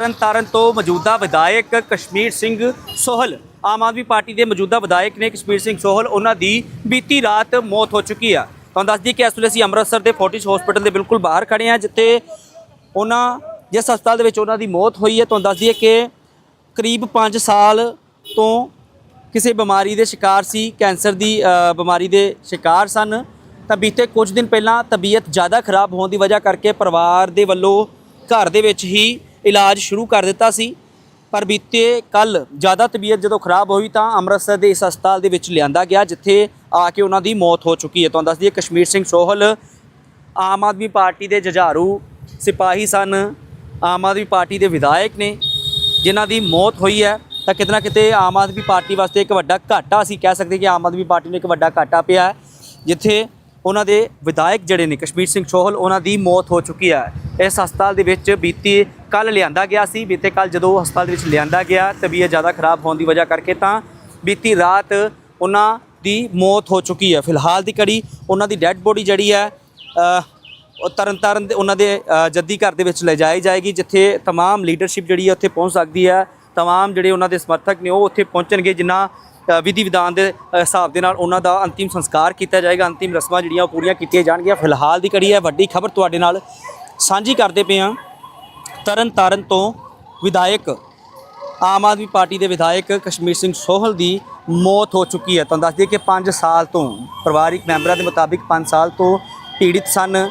ਤਰਨਤਾਰਨ ਤੋਂ ਮੌਜੂਦਾ ਵਿਧਾਇਕ ਕਸ਼ਮੀਰ ਸਿੰਘ ਸੋਹਲ। ਆਮ ਆਦਮੀ ਪਾਰਟੀ ਦੇ ਮੌਜੂਦਾ ਵਿਧਾਇਕ ਨੇ ਕਸ਼ਮੀਰ ਸਿੰਘ ਸੋਹਲ, ਉਹਨਾਂ ਦੀ ਬੀਤੀ ਰਾਤ ਮੌਤ ਹੋ ਚੁੱਕੀ ਆ। ਤੁਹਾਨੂੰ ਦੱਸ ਦਈਏ ਕਿ ਇਸ ਵੇਲੇ ਅਸੀਂ ਅੰਮ੍ਰਿਤਸਰ ਦੇ ਫੋਰਟਿਸ ਹਸਪੀਟਲ ਦੇ ਬਿਲਕੁਲ ਬਾਹਰ ਖੜੇ ਆ, ਜਿੱਥੇ ਉਹਨਾਂ, ਜਿਸ ਹਸਪਤਾਲ ਦੇ ਵਿੱਚ ਉਹਨਾਂ ਦੀ ਮੌਤ ਹੋਈ ਹੈ। ਤੁਹਾਨੂੰ ਦੱਸ ਦਈਏ ਕਿ ਕਰੀਬ 5 ਸਾਲ ਤੋਂ ਕਿਸੇ ਬਿਮਾਰੀ ਦੇ ਸ਼ਿਕਾਰ ਸੀ, ਕੈਂਸਰ ਦੀ ਬਿਮਾਰੀ ਦੇ ਸ਼ਿਕਾਰ ਸਨ। ਤਾਂ ਬੀਤੇ ਕੁਝ ਦਿਨ ਪਹਿਲਾਂ ਤਬੀਅਤ ਜ਼ਿਆਦਾ ਖਰਾਬ ਹੋਣ ਦੀ ਵਜ੍ਹਾ ਕਰਕੇ ਪਰਿਵਾਰ ਦੇ ਵੱਲੋਂ ਘਰ ਦੇ ਵਿੱਚ ਹੀ ਇਲਾਜ ਸ਼ੁਰੂ ਕਰ ਦਿੱਤਾ ਸੀ, ਪਰ ਬੀਤੇ ਕੱਲ ਜ਼ਿਆਦਾ ਤਬੀਅਤ ਜਦੋਂ ਖਰਾਬ ਹੋਈ ਤਾਂ ਅੰਮ੍ਰਿਤਸਰ ਦੇ ਇਸ ਹਸਪਤਾਲ ਦੇ ਵਿੱਚ ਲਿਆਂਦਾ ਗਿਆ, ਜਿੱਥੇ ਆ ਕੇ ਉਹਨਾਂ ਦੀ ਮੌਤ ਹੋ ਚੁੱਕੀ ਹੈ। ਤੁਹਾਨੂੰ ਦੱਸ ਦਈਏ, ਕਸ਼ਮੀਰ ਸਿੰਘ ਸੋਹਲ, ਆਮ ਆਦਮੀ ਪਾਰਟੀ ਦੇ ਜੁਝਾਰੂ ਸਿਪਾਹੀ ਸਨ, ਆਮ ਆਦਮੀ ਪਾਰਟੀ ਦੇ ਵਿਧਾਇਕ ਨੇ, ਜਿਨ੍ਹਾਂ ਦੀ ਮੌਤ ਹੋਈ ਹੈ, ਤਾਂ ਕਿਤੇ ਨਾ ਕਿਤੇ ਆਮ ਆਦਮੀ ਪਾਰਟੀ ਵਾਸਤੇ ਇੱਕ ਵੱਡਾ ਘਾਟਾ ਅਸੀਂ ਕਹਿ ਸਕਦੇ ਕਿ ਆਮ ਆਦਮੀ ਪਾਰਟੀ ਨੂੰ ਇੱਕ ਵੱਡਾ ਘਾਟਾ ਪਿਆ ਜਿੱਥੇ ਉਹਨਾਂ ਦੇ ਵਿਧਾਇਕ ਜਿਹੜੇ ਨੇ, ਕਸ਼ਮੀਰ ਸਿੰਘ ਸੋਹਲ, ਉਹਨਾਂ ਦੀ ਮੌਤ ਹੋ ਚੁੱਕੀ ਹੈ। ਇਸ ਹਸਪਤਾਲ ਦੇ ਵਿੱਚ ਬੀਤੀ ਕੱਲ ਲਿਆਂਦਾ ਗਿਆ ਸੀ ਬੀਤੇ ਕੱਲ ਜਦੋਂ ਹਸਪਤਾਲ ਦੇ ਵਿੱਚ ਲਿਆਂਦਾ ਗਿਆ ਤਬੀਅਤ ਜ਼ਿਆਦਾ ਖਰਾਬ ਹੋਣ ਦੀ ਵਜ੍ਹਾ ਕਰਕੇ ਤਾਂ ਬੀਤੀ ਰਾਤ ਉਹਨਾਂ ਦੀ ਮੌਤ ਹੋ ਚੁੱਕੀ ਹੈ ਫਿਲਹਾਲ ਦੀ ਕੜੀ ਉਹਨਾਂ ਦੀ ਡੈੱਡ ਬੋਡੀ ਜਿਹੜੀ ਹੈ ਅ, ਉਹ ਤਰਨਤਾਰਨ ਦੇ ਉਹਨਾਂ ਦੇ ਅ, ਜੱਦੀ ਘਰ ਦੇ ਵਿੱਚ ਲੈ ਜਾਈ ਜਾਏਗੀ ਜਿੱਥੇ तमाम ਲੀਡਰਸ਼ਿਪ ਜਿਹੜੀ ਹੈ ਉੱਥੇ ਪਹੁੰਚ ਸਕਦੀ ਹੈ तमाम ਜਿਹੜੇ ਉਹਨਾਂ ਦੇ ਸਮਰਥਕ ਨੇ ਉਹ ਉੱਥੇ ਪਹੁੰਚਣਗੇ ਜਿਨ੍ਹਾਂ ਅ, ਵਿਧੀ ਵਿਧਾਨ ਦੇ ਅ, ਹਿਸਾਬ ਦੇ ਨਾਲ ਉਹਨਾਂ ਦਾ ਅੰਤਿਮ ਸੰਸਕਾਰ ਕੀਤਾ ਜਾਏਗਾ ਅੰਤਿਮ ਰਸਮਾਂ ਜਿਹੜੀਆਂ ਉਹ ਪੂਰੀਆਂ ਕੀਤੀਆਂ ਜਾਣਗੀਆਂ ਫਿਲਹਾਲ ਦੀ ਕੜੀ ਹੈ ਵੱਡੀ ਖਬਰ ਤੁਹਾਡੇ ਨਾਲ ਸਾਂਝੀ ਕਰਦੇ ਪਏ ਹਾਂ। ਤਰਨਤਾਰਨ ਤੋਂ ਵਿਧਾਇਕ ਆਮ ਆਦਮੀ ਪਾਰਟੀ ਦੇ ਵਿਧਾਇਕ ਕਸ਼ਮੀਰ ਸਿੰਘ ਸੋਹਲ ਦੀ ਮੌਤ ਹੋ ਚੁੱਕੀ ਹੈ। ਤੁਹਾਨੂੰ ਦੱਸ ਦਈਏ ਕਿ 5 ਸਾਲ ਤੋਂ ਪਰਿਵਾਰਿਕ ਮੈਂਬਰਾਂ ਦੇ ਮੁਤਾਬਿਕ 5 ਸਾਲ ਤੋਂ ਪੀੜਿਤ ਸਨ,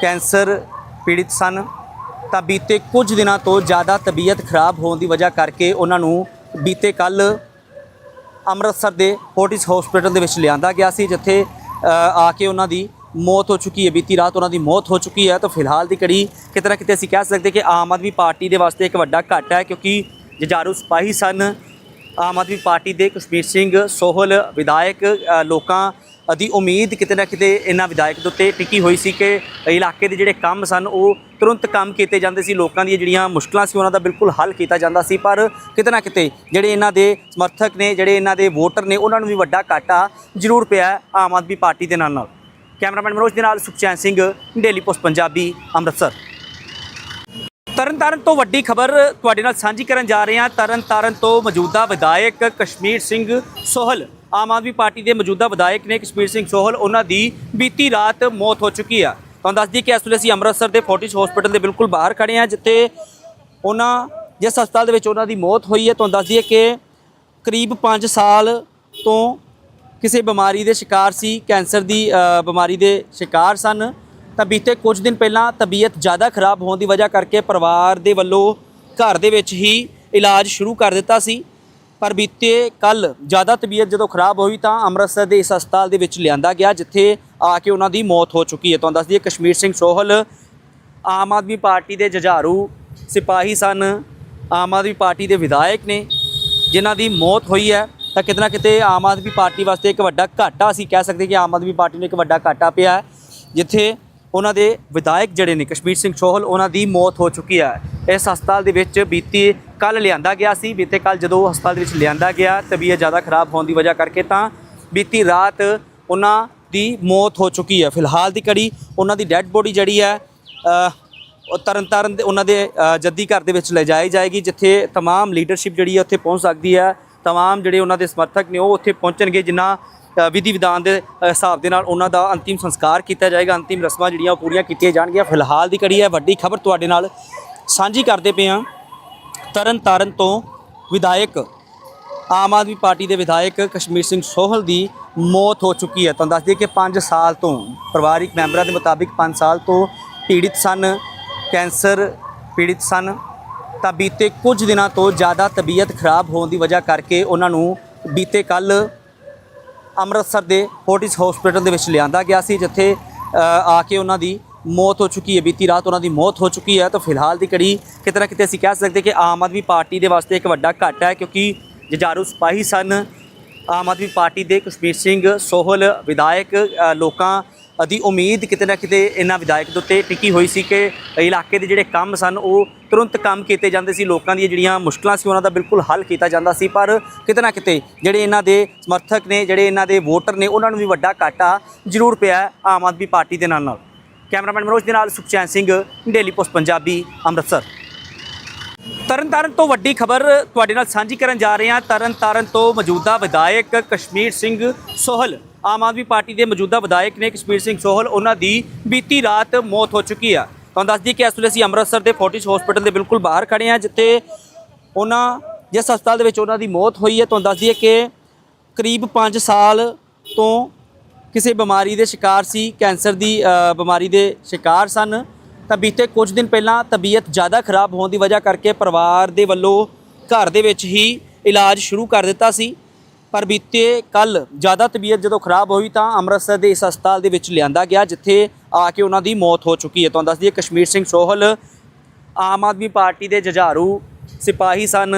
ਕੈਂਸਰ ਪੀੜਿਤ ਸਨ। ਤਾਂ ਬੀਤੇ ਕੁਝ ਦਿਨਾਂ ਤੋਂ ਜ਼ਿਆਦਾ ਤਬੀਅਤ ਖਰਾਬ ਹੋਣ ਦੀ ਵਜ੍ਹਾ ਕਰਕੇ ਉਹਨਾਂ ਨੂੰ ਬੀਤੇ ਕੱਲ ਅੰਮ੍ਰਿਤਸਰ ਦੇ ਫੋਰਟਿਸ ਹਸਪੀਟਲ ਦੇ ਵਿੱਚ ਲਿਆਂਦਾ ਗਿਆ ਸੀ, ਜਿੱਥੇ ਆ ਕੇ ਉਹਨਾਂ ਦੀ ਮੌਤ ਹੋ ਚੁੱਕੀ ਹੈ, ਬੀਤੀ ਰਾਤ ਉਹਨਾਂ ਦੀ ਮੌਤ ਹੋ ਚੁੱਕੀ ਹੈ, ਤਾਂ ਫਿਲਹਾਲ ਦੀ ਕੜੀ ਕਿਤੇ ਨਾ ਕਿਤੇ ਅਸੀਂ ਕਹਿ ਸਕਦੇ ਕਿ ਆਮ ਆਦਮੀ ਪਾਰਟੀ ਦੇ ਵਾਸਤੇ ਇੱਕ ਵੱਡਾ ਘਾਟਾ ਹੈ, ਕਿਉਂਕਿ ਜਜਾਰੂ ਸਿਪਾਹੀ ਸਨ। ਆਮ ਆਦਮੀ ਪਾਰਟੀ ਦੇ ਕਸ਼ਮੀਰ ਸਿੰਘ ਸੋਹਲ, ਵਿਧਾਇਕ ਲੋਕਾਂ ਦੀ ਉਮੀਦ ਕਿਤੇ ਨਾ ਕਿਤੇ ਇਹਨਾਂ ਵਿਧਾਇਕ ਦੇ ਉੱਤੇ ਟਿਕੀ ਹੋਈ ਸੀ ਕਿ ਇਲਾਕੇ ਦੇ ਜਿਹੜੇ ਕੰਮ ਸਨ, ਉਹ ਤੁਰੰਤ ਕੰਮ ਕੀਤੇ ਜਾਂਦੇ ਸੀ। ਲੋਕਾਂ ਦੀਆਂ ਜਿਹੜੀਆਂ ਮੁਸ਼ਕਲਾਂ ਸੀ, ਉਹਨਾਂ ਦਾ ਬਿਲਕੁਲ ਹੱਲ ਕੀਤਾ ਜਾਂਦਾ ਸੀ, ਪਰ ਕਿਤੇ ਨਾ ਕਿਤੇ ਜਿਹੜੇ ਇਹਨਾਂ ਦੇ ਸਮਰਥਕ ਨੇ, ਜਿਹੜੇ ਇਹਨਾਂ ਦੇ ਵੋਟਰ ਨੇ, ਉਹਨਾਂ ਨੂੰ ਵੀ ਵੱਡਾ ਘਾਟਾ ਜ਼ਰੂਰ ਪਿਆ ਆਮ ਆਦਮੀ ਪਾਰਟੀ ਦੇ ਨਾਲ ਨਾਲ ਕੈਮਰਾਮੈਨ ਮਨੋਜ ਦੇ ਨਾਲ ਸੁਖਚੈਨ ਸਿੰਘ, ਡੇਲੀ ਪੋਸਟ ਪੰਜਾਬੀ, ਅੰਮ੍ਰਿਤਸਰ। ਤਰਨਤਾਰਨ ਤੋਂ ਵੱਡੀ ਖਬਰ ਤੁਹਾਡੇ ਨਾਲ ਸਾਂਝੀ ਕਰਨ ਜਾ ਰਹੇ ਹਾਂ। ਤਰਨਤਾਰਨ ਤੋਂ ਮੌਜੂਦਾ ਵਿਧਾਇਕ ਕਸ਼ਮੀਰ ਸਿੰਘ ਸੋਹਲ, ਆਮ ਆਦਮੀ ਪਾਰਟੀ ਦੇ ਮੌਜੂਦਾ ਵਿਧਾਇਕ ਨੇ ਕਸ਼ਮੀਰ ਸਿੰਘ ਸੋਹਲ, ਉਹਨਾਂ ਦੀ ਬੀਤੀ ਰਾਤ ਮੌਤ ਹੋ ਚੁੱਕੀ ਆ। ਤੁਹਾਨੂੰ ਦੱਸ ਦਈਏ ਕਿ ਇਸ ਵੇਲੇ ਅਸੀਂ ਅੰਮ੍ਰਿਤਸਰ ਦੇ ਫੋਰਟਿਸ ਹਸਪੀਟਲ ਦੇ ਬਿਲਕੁਲ ਬਾਹਰ ਖੜੇ ਹਾਂ, ਜਿੱਥੇ ਉਹਨਾਂ, ਜਿਸ ਹਸਪਤਾਲ ਦੇ ਵਿੱਚ ਉਹਨਾਂ ਦੀ ਮੌਤ ਹੋਈ ਹੈ। ਤੁਹਾਨੂੰ ਦੱਸ ਦਈਏ ਕਿ ਕਰੀਬ 5 ਸਾਲ ਤੋਂ ਕਿਸੇ ਬਿਮਾਰੀ ਦੇ ਸ਼ਿਕਾਰ ਸੀ, ਕੈਂਸਰ ਦੀ ਬਿਮਾਰੀ ਦੇ ਸ਼ਿਕਾਰ ਸਨ, ਤਾਂ ਬੀਤੇ ਕੁਝ ਦਿਨ ਪਹਿਲਾਂ ਤਬੀਅਤ ਜ਼ਿਆਦਾ ਖਰਾਬ ਹੋਣ ਦੀ ਵਜ੍ਹਾ ਕਰਕੇ ਪਰਿਵਾਰ ਦੇ ਵੱਲੋਂ ਘਰ ਦੇ ਵਿੱਚ ਹੀ ਇਲਾਜ ਸ਼ੁਰੂ ਕਰ ਦਿੱਤਾ ਸੀ। ਪਰ ਬੀਤੇ ਕੱਲ ਜ਼ਿਆਦਾ ਤਬੀਅਤ ਜਦੋਂ ਖਰਾਬ ਹੋਈ ਤਾਂ ਅੰਮ੍ਰਿਤਸਰ ਦੇ ਇਸ ਹਸਪਤਾਲ ਦੇ ਵਿੱਚ ਲਿਆਂਦਾ ਗਿਆ, ਜਿੱਥੇ ਆ ਕੇ ਉਹਨਾਂ ਦੀ ਮੌਤ ਹੋ ਚੁੱਕੀ ਹੈ। ਤੁਹਾਨੂੰ ਦੱਸ ਦਈਏ, ਕਸ਼ਮੀਰ ਸਿੰਘ ਸੋਹਲ, ਆਮ ਆਦਮੀ ਪਾਰਟੀ ਦੇ ਜੁਝਾਰੂ ਸਿਪਾਹੀ ਸਨ, ਆਮ ਆਦਮੀ ਪਾਰਟੀ ਦੇ ਵਿਧਾਇਕ ਨੇ, ਜਿਨ੍ਹਾਂ ਦੀ ਮੌਤ ਹੋਈ ਹੈ। ਤਾਂ ਕਿਤੇ ਨਾ ਕਿਤੇ ਆਮ ਆਦਮੀ ਪਾਰਟੀ ਵਾਸਤੇ ਇੱਕ ਵੱਡਾ ਘਾਟਾ ਅਸੀਂ ਕਹਿ ਸਕਦੇ ਕਿ ਆਮ ਆਦਮੀ ਪਾਰਟੀ ਨੂੰ ਇੱਕ ਵੱਡਾ ਘਾਟਾ ਪਿਆ ਹੈ ਜਿੱਥੇ ਉਹਨਾਂ ਦੇ ਵਿਧਾਇਕ ਜਿਹੜੇ ਨੇ ਕਸ਼ਮੀਰ ਸਿੰਘ ਸੋਹਲ ਉਹਨਾਂ ਦੀ ਮੌਤ ਹੋ ਚੁੱਕੀ ਹੈ ਇਸ ਹਸਪਤਾਲ ਦੇ ਵਿੱਚ ਬੀਤੀ ਕੱਲ ਲਿਆਂਦਾ ਗਿਆ ਸੀ ਬੀਤੇ ਕੱਲ ਜਦੋਂ ਹਸਪਤਾਲ ਦੇ ਵਿੱਚ ਲਿਆਂਦਾ ਗਿਆ ਤਬੀਅਤ ਜ਼ਿਆਦਾ ਖਰਾਬ ਹੋਣ ਦੀ ਵਜ੍ਹਾ ਕਰਕੇ ਤਾਂ ਬੀਤੀ ਰਾਤ ਉਹਨਾਂ ਦੀ ਮੌਤ ਹੋ ਚੁੱਕੀ ਹੈ ਫਿਲਹਾਲ ਦੀ ਕੜੀ ਉਹਨਾਂ ਦੀ ਡੈੱਡ ਬੋਡੀ ਜਿਹੜੀ ਹੈ ਅ, ਉਹ ਤਰਨਤਾਰਨ ਦੇ ਉਹਨਾਂ ਦੇ ਅ, ਜੱਦੀ ਘਰ ਦੇ ਵਿੱਚ ਲੈ ਜਾਈ ਜਾਏਗੀ ਜਿੱਥੇ तमाम ਲੀਡਰਸ਼ਿਪ ਜਿਹੜੀ ਹੈ ਉੱਥੇ ਪਹੁੰਚ ਸਕਦੀ ਹੈ तमाम ਜਿਹੜੇ ਉਹਨਾਂ ਦੇ ਸਮਰਥਕ ਨੇ ਉਹ ਉੱਥੇ ਪਹੁੰਚਣਗੇ ਜਿਨ੍ਹਾਂ ਅ, ਵਿਧੀ ਵਿਧਾਨ ਦੇ ਅ, ਹਿਸਾਬ ਦੇ ਨਾਲ ਉਹਨਾਂ ਦਾ ਅੰਤਿਮ ਸੰਸਕਾਰ ਕੀਤਾ ਜਾਏਗਾ ਅੰਤਿਮ ਰਸਮਾਂ ਜਿਹੜੀਆਂ ਉਹ ਪੂਰੀਆਂ ਕੀਤੀਆਂ ਜਾਣਗੀਆਂ ਫਿਲਹਾਲ ਦੀ ਕੜੀ ਹੈ ਵੱਡੀ ਖਬਰ ਤੁਹਾਡੇ ਨਾਲ ਸਾਂਝੀ ਕਰਦੇ ਪਏ ਹਾਂ ਤਰਨਤਾਰਨ ਤੋਂ ਵਿਧਾਇਕ ਆਮ ਆਦਮੀ ਪਾਰਟੀ ਦੇ ਵਿਧਾਇਕ ਕਸ਼ਮੀਰ ਸਿੰਘ ਸੋਹਲ ਦੀ ਮੌਤ ਹੋ ਚੁੱਕੀ ਹੈ ਤੁਹਾਨੂੰ ਦੱਸ ਦਈਏ ਕਿ 5 ਸਾਲ ਤੋਂ ਪਰਿਵਾਰਿਕ ਮੈਂਬਰਾਂ ਦੇ ਮੁਤਾਬਿਕ 5 ਸਾਲ ਤੋਂ ਪੀੜਿਤ ਸਨ ਕੈਂਸਰ ਪੀੜਿਤ ਸਨ ਤਾਂ ਬੀਤੇ ਕੁਝ ਦਿਨਾਂ ਤੋਂ ਜ਼ਿਆਦਾ ਤਬੀਅਤ ਖਰਾਬ ਹੋਣ ਦੀ ਵਜ੍ਹਾ ਕਰਕੇ ਉਹਨਾਂ ਨੂੰ ਬੀਤੇ ਕੱਲ ਅੰਮ੍ਰਿਤਸਰ ਦੇ ਫੋਰਟਿਸ ਹਸਪੀਟਲ ਦੇ ਵਿੱਚ ਲਿਆਂਦਾ ਗਿਆ ਸੀ, ਜਿੱਥੇ ਆ ਕੇ ਉਹਨਾਂ ਦੀ ਮੌਤ ਹੋ ਚੁੱਕੀ ਹੈ। ਬੀਤੀ ਰਾਤ ਉਹਨਾਂ ਦੀ ਮੌਤ ਹੋ ਚੁੱਕੀ ਹੈ। ਤਾਂ ਫਿਲਹਾਲ ਦੀ ਕੜੀ ਕਿਤੇ ਨਾ ਕਿਤੇ ਅਸੀਂ ਕਹਿ ਸਕਦੇ ਕਿ ਆਮ ਆਦਮੀ ਪਾਰਟੀ ਦੇ ਵਾਸਤੇ ਇੱਕ ਵੱਡਾ ਘਾਟਾ ਹੈ, ਕਿਉਂਕਿ ਜਜਾਰੂ ਸਿਪਾਹੀ ਸਨ। ਆਮ ਆਦਮੀ ਪਾਰਟੀ ਦੇ ਕਸ਼ਮੀਰ ਸਿੰਘ ਸੋਹਲ, ਵਿਧਾਇਕ ਲੋਕਾਂ ਦੀ ਉਮੀਦ ਕਿਤੇ ਨਾ ਕਿਤੇ ਇਹਨਾਂ ਵਿਧਾਇਕ ਦੇ ਉੱਤੇ ਟਿਕੀ ਹੋਈ ਸੀ ਕਿ ਇਲਾਕੇ ਦੇ ਜਿਹੜੇ ਕੰਮ ਸਨ, ਉਹ ਤੁਰੰਤ ਕੰਮ ਕੀਤੇ ਜਾਂਦੇ ਸੀ। ਲੋਕਾਂ ਦੀਆਂ ਜਿਹੜੀਆਂ ਮੁਸ਼ਕਲਾਂ ਸੀ, ਉਹਨਾਂ ਦਾ ਬਿਲਕੁਲ ਹੱਲ ਕੀਤਾ ਜਾਂਦਾ ਸੀ। ਪਰ ਕਿਤੇ ਨਾ ਕਿਤੇ ਜਿਹੜੇ ਇਹਨਾਂ ਦੇ ਸਮਰਥਕ ਨੇ, ਜਿਹੜੇ ਇਹਨਾਂ ਦੇ ਵੋਟਰ ਨੇ, ਉਹਨਾਂ ਨੂੰ ਵੀ ਵੱਡਾ ਘਾਟਾ ਜ਼ਰੂਰ ਪਿਆ ਆਮ ਆਦਮੀ ਪਾਰਟੀ ਦੇ ਨਾਲ ਨਾਲ। ਕੈਮਰਾਮੈਨ ਮਨੋਜ ਦੇ ਨਾਲ ਸੁਖਚੈਨ ਸਿੰਘ, ਡੇਲੀ ਪੋਸਟ ਪੰਜਾਬੀ, ਅੰਮ੍ਰਿਤਸਰ। ਤਰਨਤਾਰਨ ਤੋਂ ਵੱਡੀ ਖਬਰ ਤੁਹਾਡੇ ਨਾਲ ਸਾਂਝੀ ਕਰਨ ਜਾ ਰਹੇ ਹਾਂ। ਤਰਨਤਾਰਨ ਤੋਂ ਮੌਜੂਦਾ ਵਿਧਾਇਕ ਕਸ਼ਮੀਰ ਸਿੰਘ ਸੋਹਲ ਆਮ ਆਦਮੀ ਪਾਰਟੀ ਦੇ ਮੌਜੂਦਾ ਵਿਧਾਇਕ ਨੇ ਕਸ਼ਮੀਰ ਸਿੰਘ ਸੋਹਲ, ਉਹਨਾਂ ਦੀ ਬੀਤੀ ਰਾਤ ਮੌਤ ਹੋ ਚੁੱਕੀ ਆ। ਤੁਹਾਨੂੰ ਦੱਸ ਦਈਏ ਕਿ ਇਸ ਵੇਲੇ ਅਸੀਂ ਅੰਮ੍ਰਿਤਸਰ ਦੇ ਫੋਰਟਿਸ ਹਸਪੀਟਲ ਦੇ ਬਿਲਕੁਲ ਬਾਹਰ ਖੜੇ ਹਾਂ, ਜਿੱਥੇ ਉਹਨਾਂ, ਜਿਸ ਹਸਪਤਾਲ ਦੇ ਵਿੱਚ ਉਹਨਾਂ ਦੀ ਮੌਤ ਹੋਈ ਹੈ। ਤੁਹਾਨੂੰ ਦੱਸ ਦਈਏ ਕਿ ਕਰੀਬ 5 ਸਾਲ ਤੋਂ ਕਿਸੇ ਬਿਮਾਰੀ ਦੇ ਸ਼ਿਕਾਰ ਸੀ, ਕੈਂਸਰ ਦੀ ਬਿਮਾਰੀ ਦੇ ਸ਼ਿਕਾਰ ਸਨ। ਤਾਂ ਬੀਤੇ ਕੁਝ ਦਿਨ ਪਹਿਲਾਂ ਤਬੀਅਤ ਜ਼ਿਆਦਾ ਖਰਾਬ ਹੋਣ ਦੀ ਵਜ੍ਹਾ ਕਰਕੇ ਪਰਿਵਾਰ ਦੇ ਵੱਲੋਂ ਘਰ ਦੇ ਵਿੱਚ ਹੀ ਇਲਾਜ ਸ਼ੁਰੂ ਕਰ ਦਿੱਤਾ ਸੀ। ਪਰ ਬੀਤੇ ਕੱਲ ਜ਼ਿਆਦਾ ਤਬੀਅਤ ਜਦੋਂ ਖਰਾਬ ਹੋਈ ਤਾਂ ਅੰਮ੍ਰਿਤਸਰ ਦੇ ਇਸ ਹਸਪਤਾਲ ਦੇ ਵਿੱਚ ਲਿਆਂਦਾ ਗਿਆ, ਜਿੱਥੇ ਆ ਕੇ ਉਹਨਾਂ ਦੀ ਮੌਤ ਹੋ ਚੁੱਕੀ ਹੈ। ਤੁਹਾਨੂੰ ਦੱਸ ਦਈਏ, ਕਸ਼ਮੀਰ ਸਿੰਘ ਸੋਹਲ, ਆਮ ਆਦਮੀ ਪਾਰਟੀ ਦੇ ਜੁਝਾਰੂ ਸਿਪਾਹੀ ਸਨ,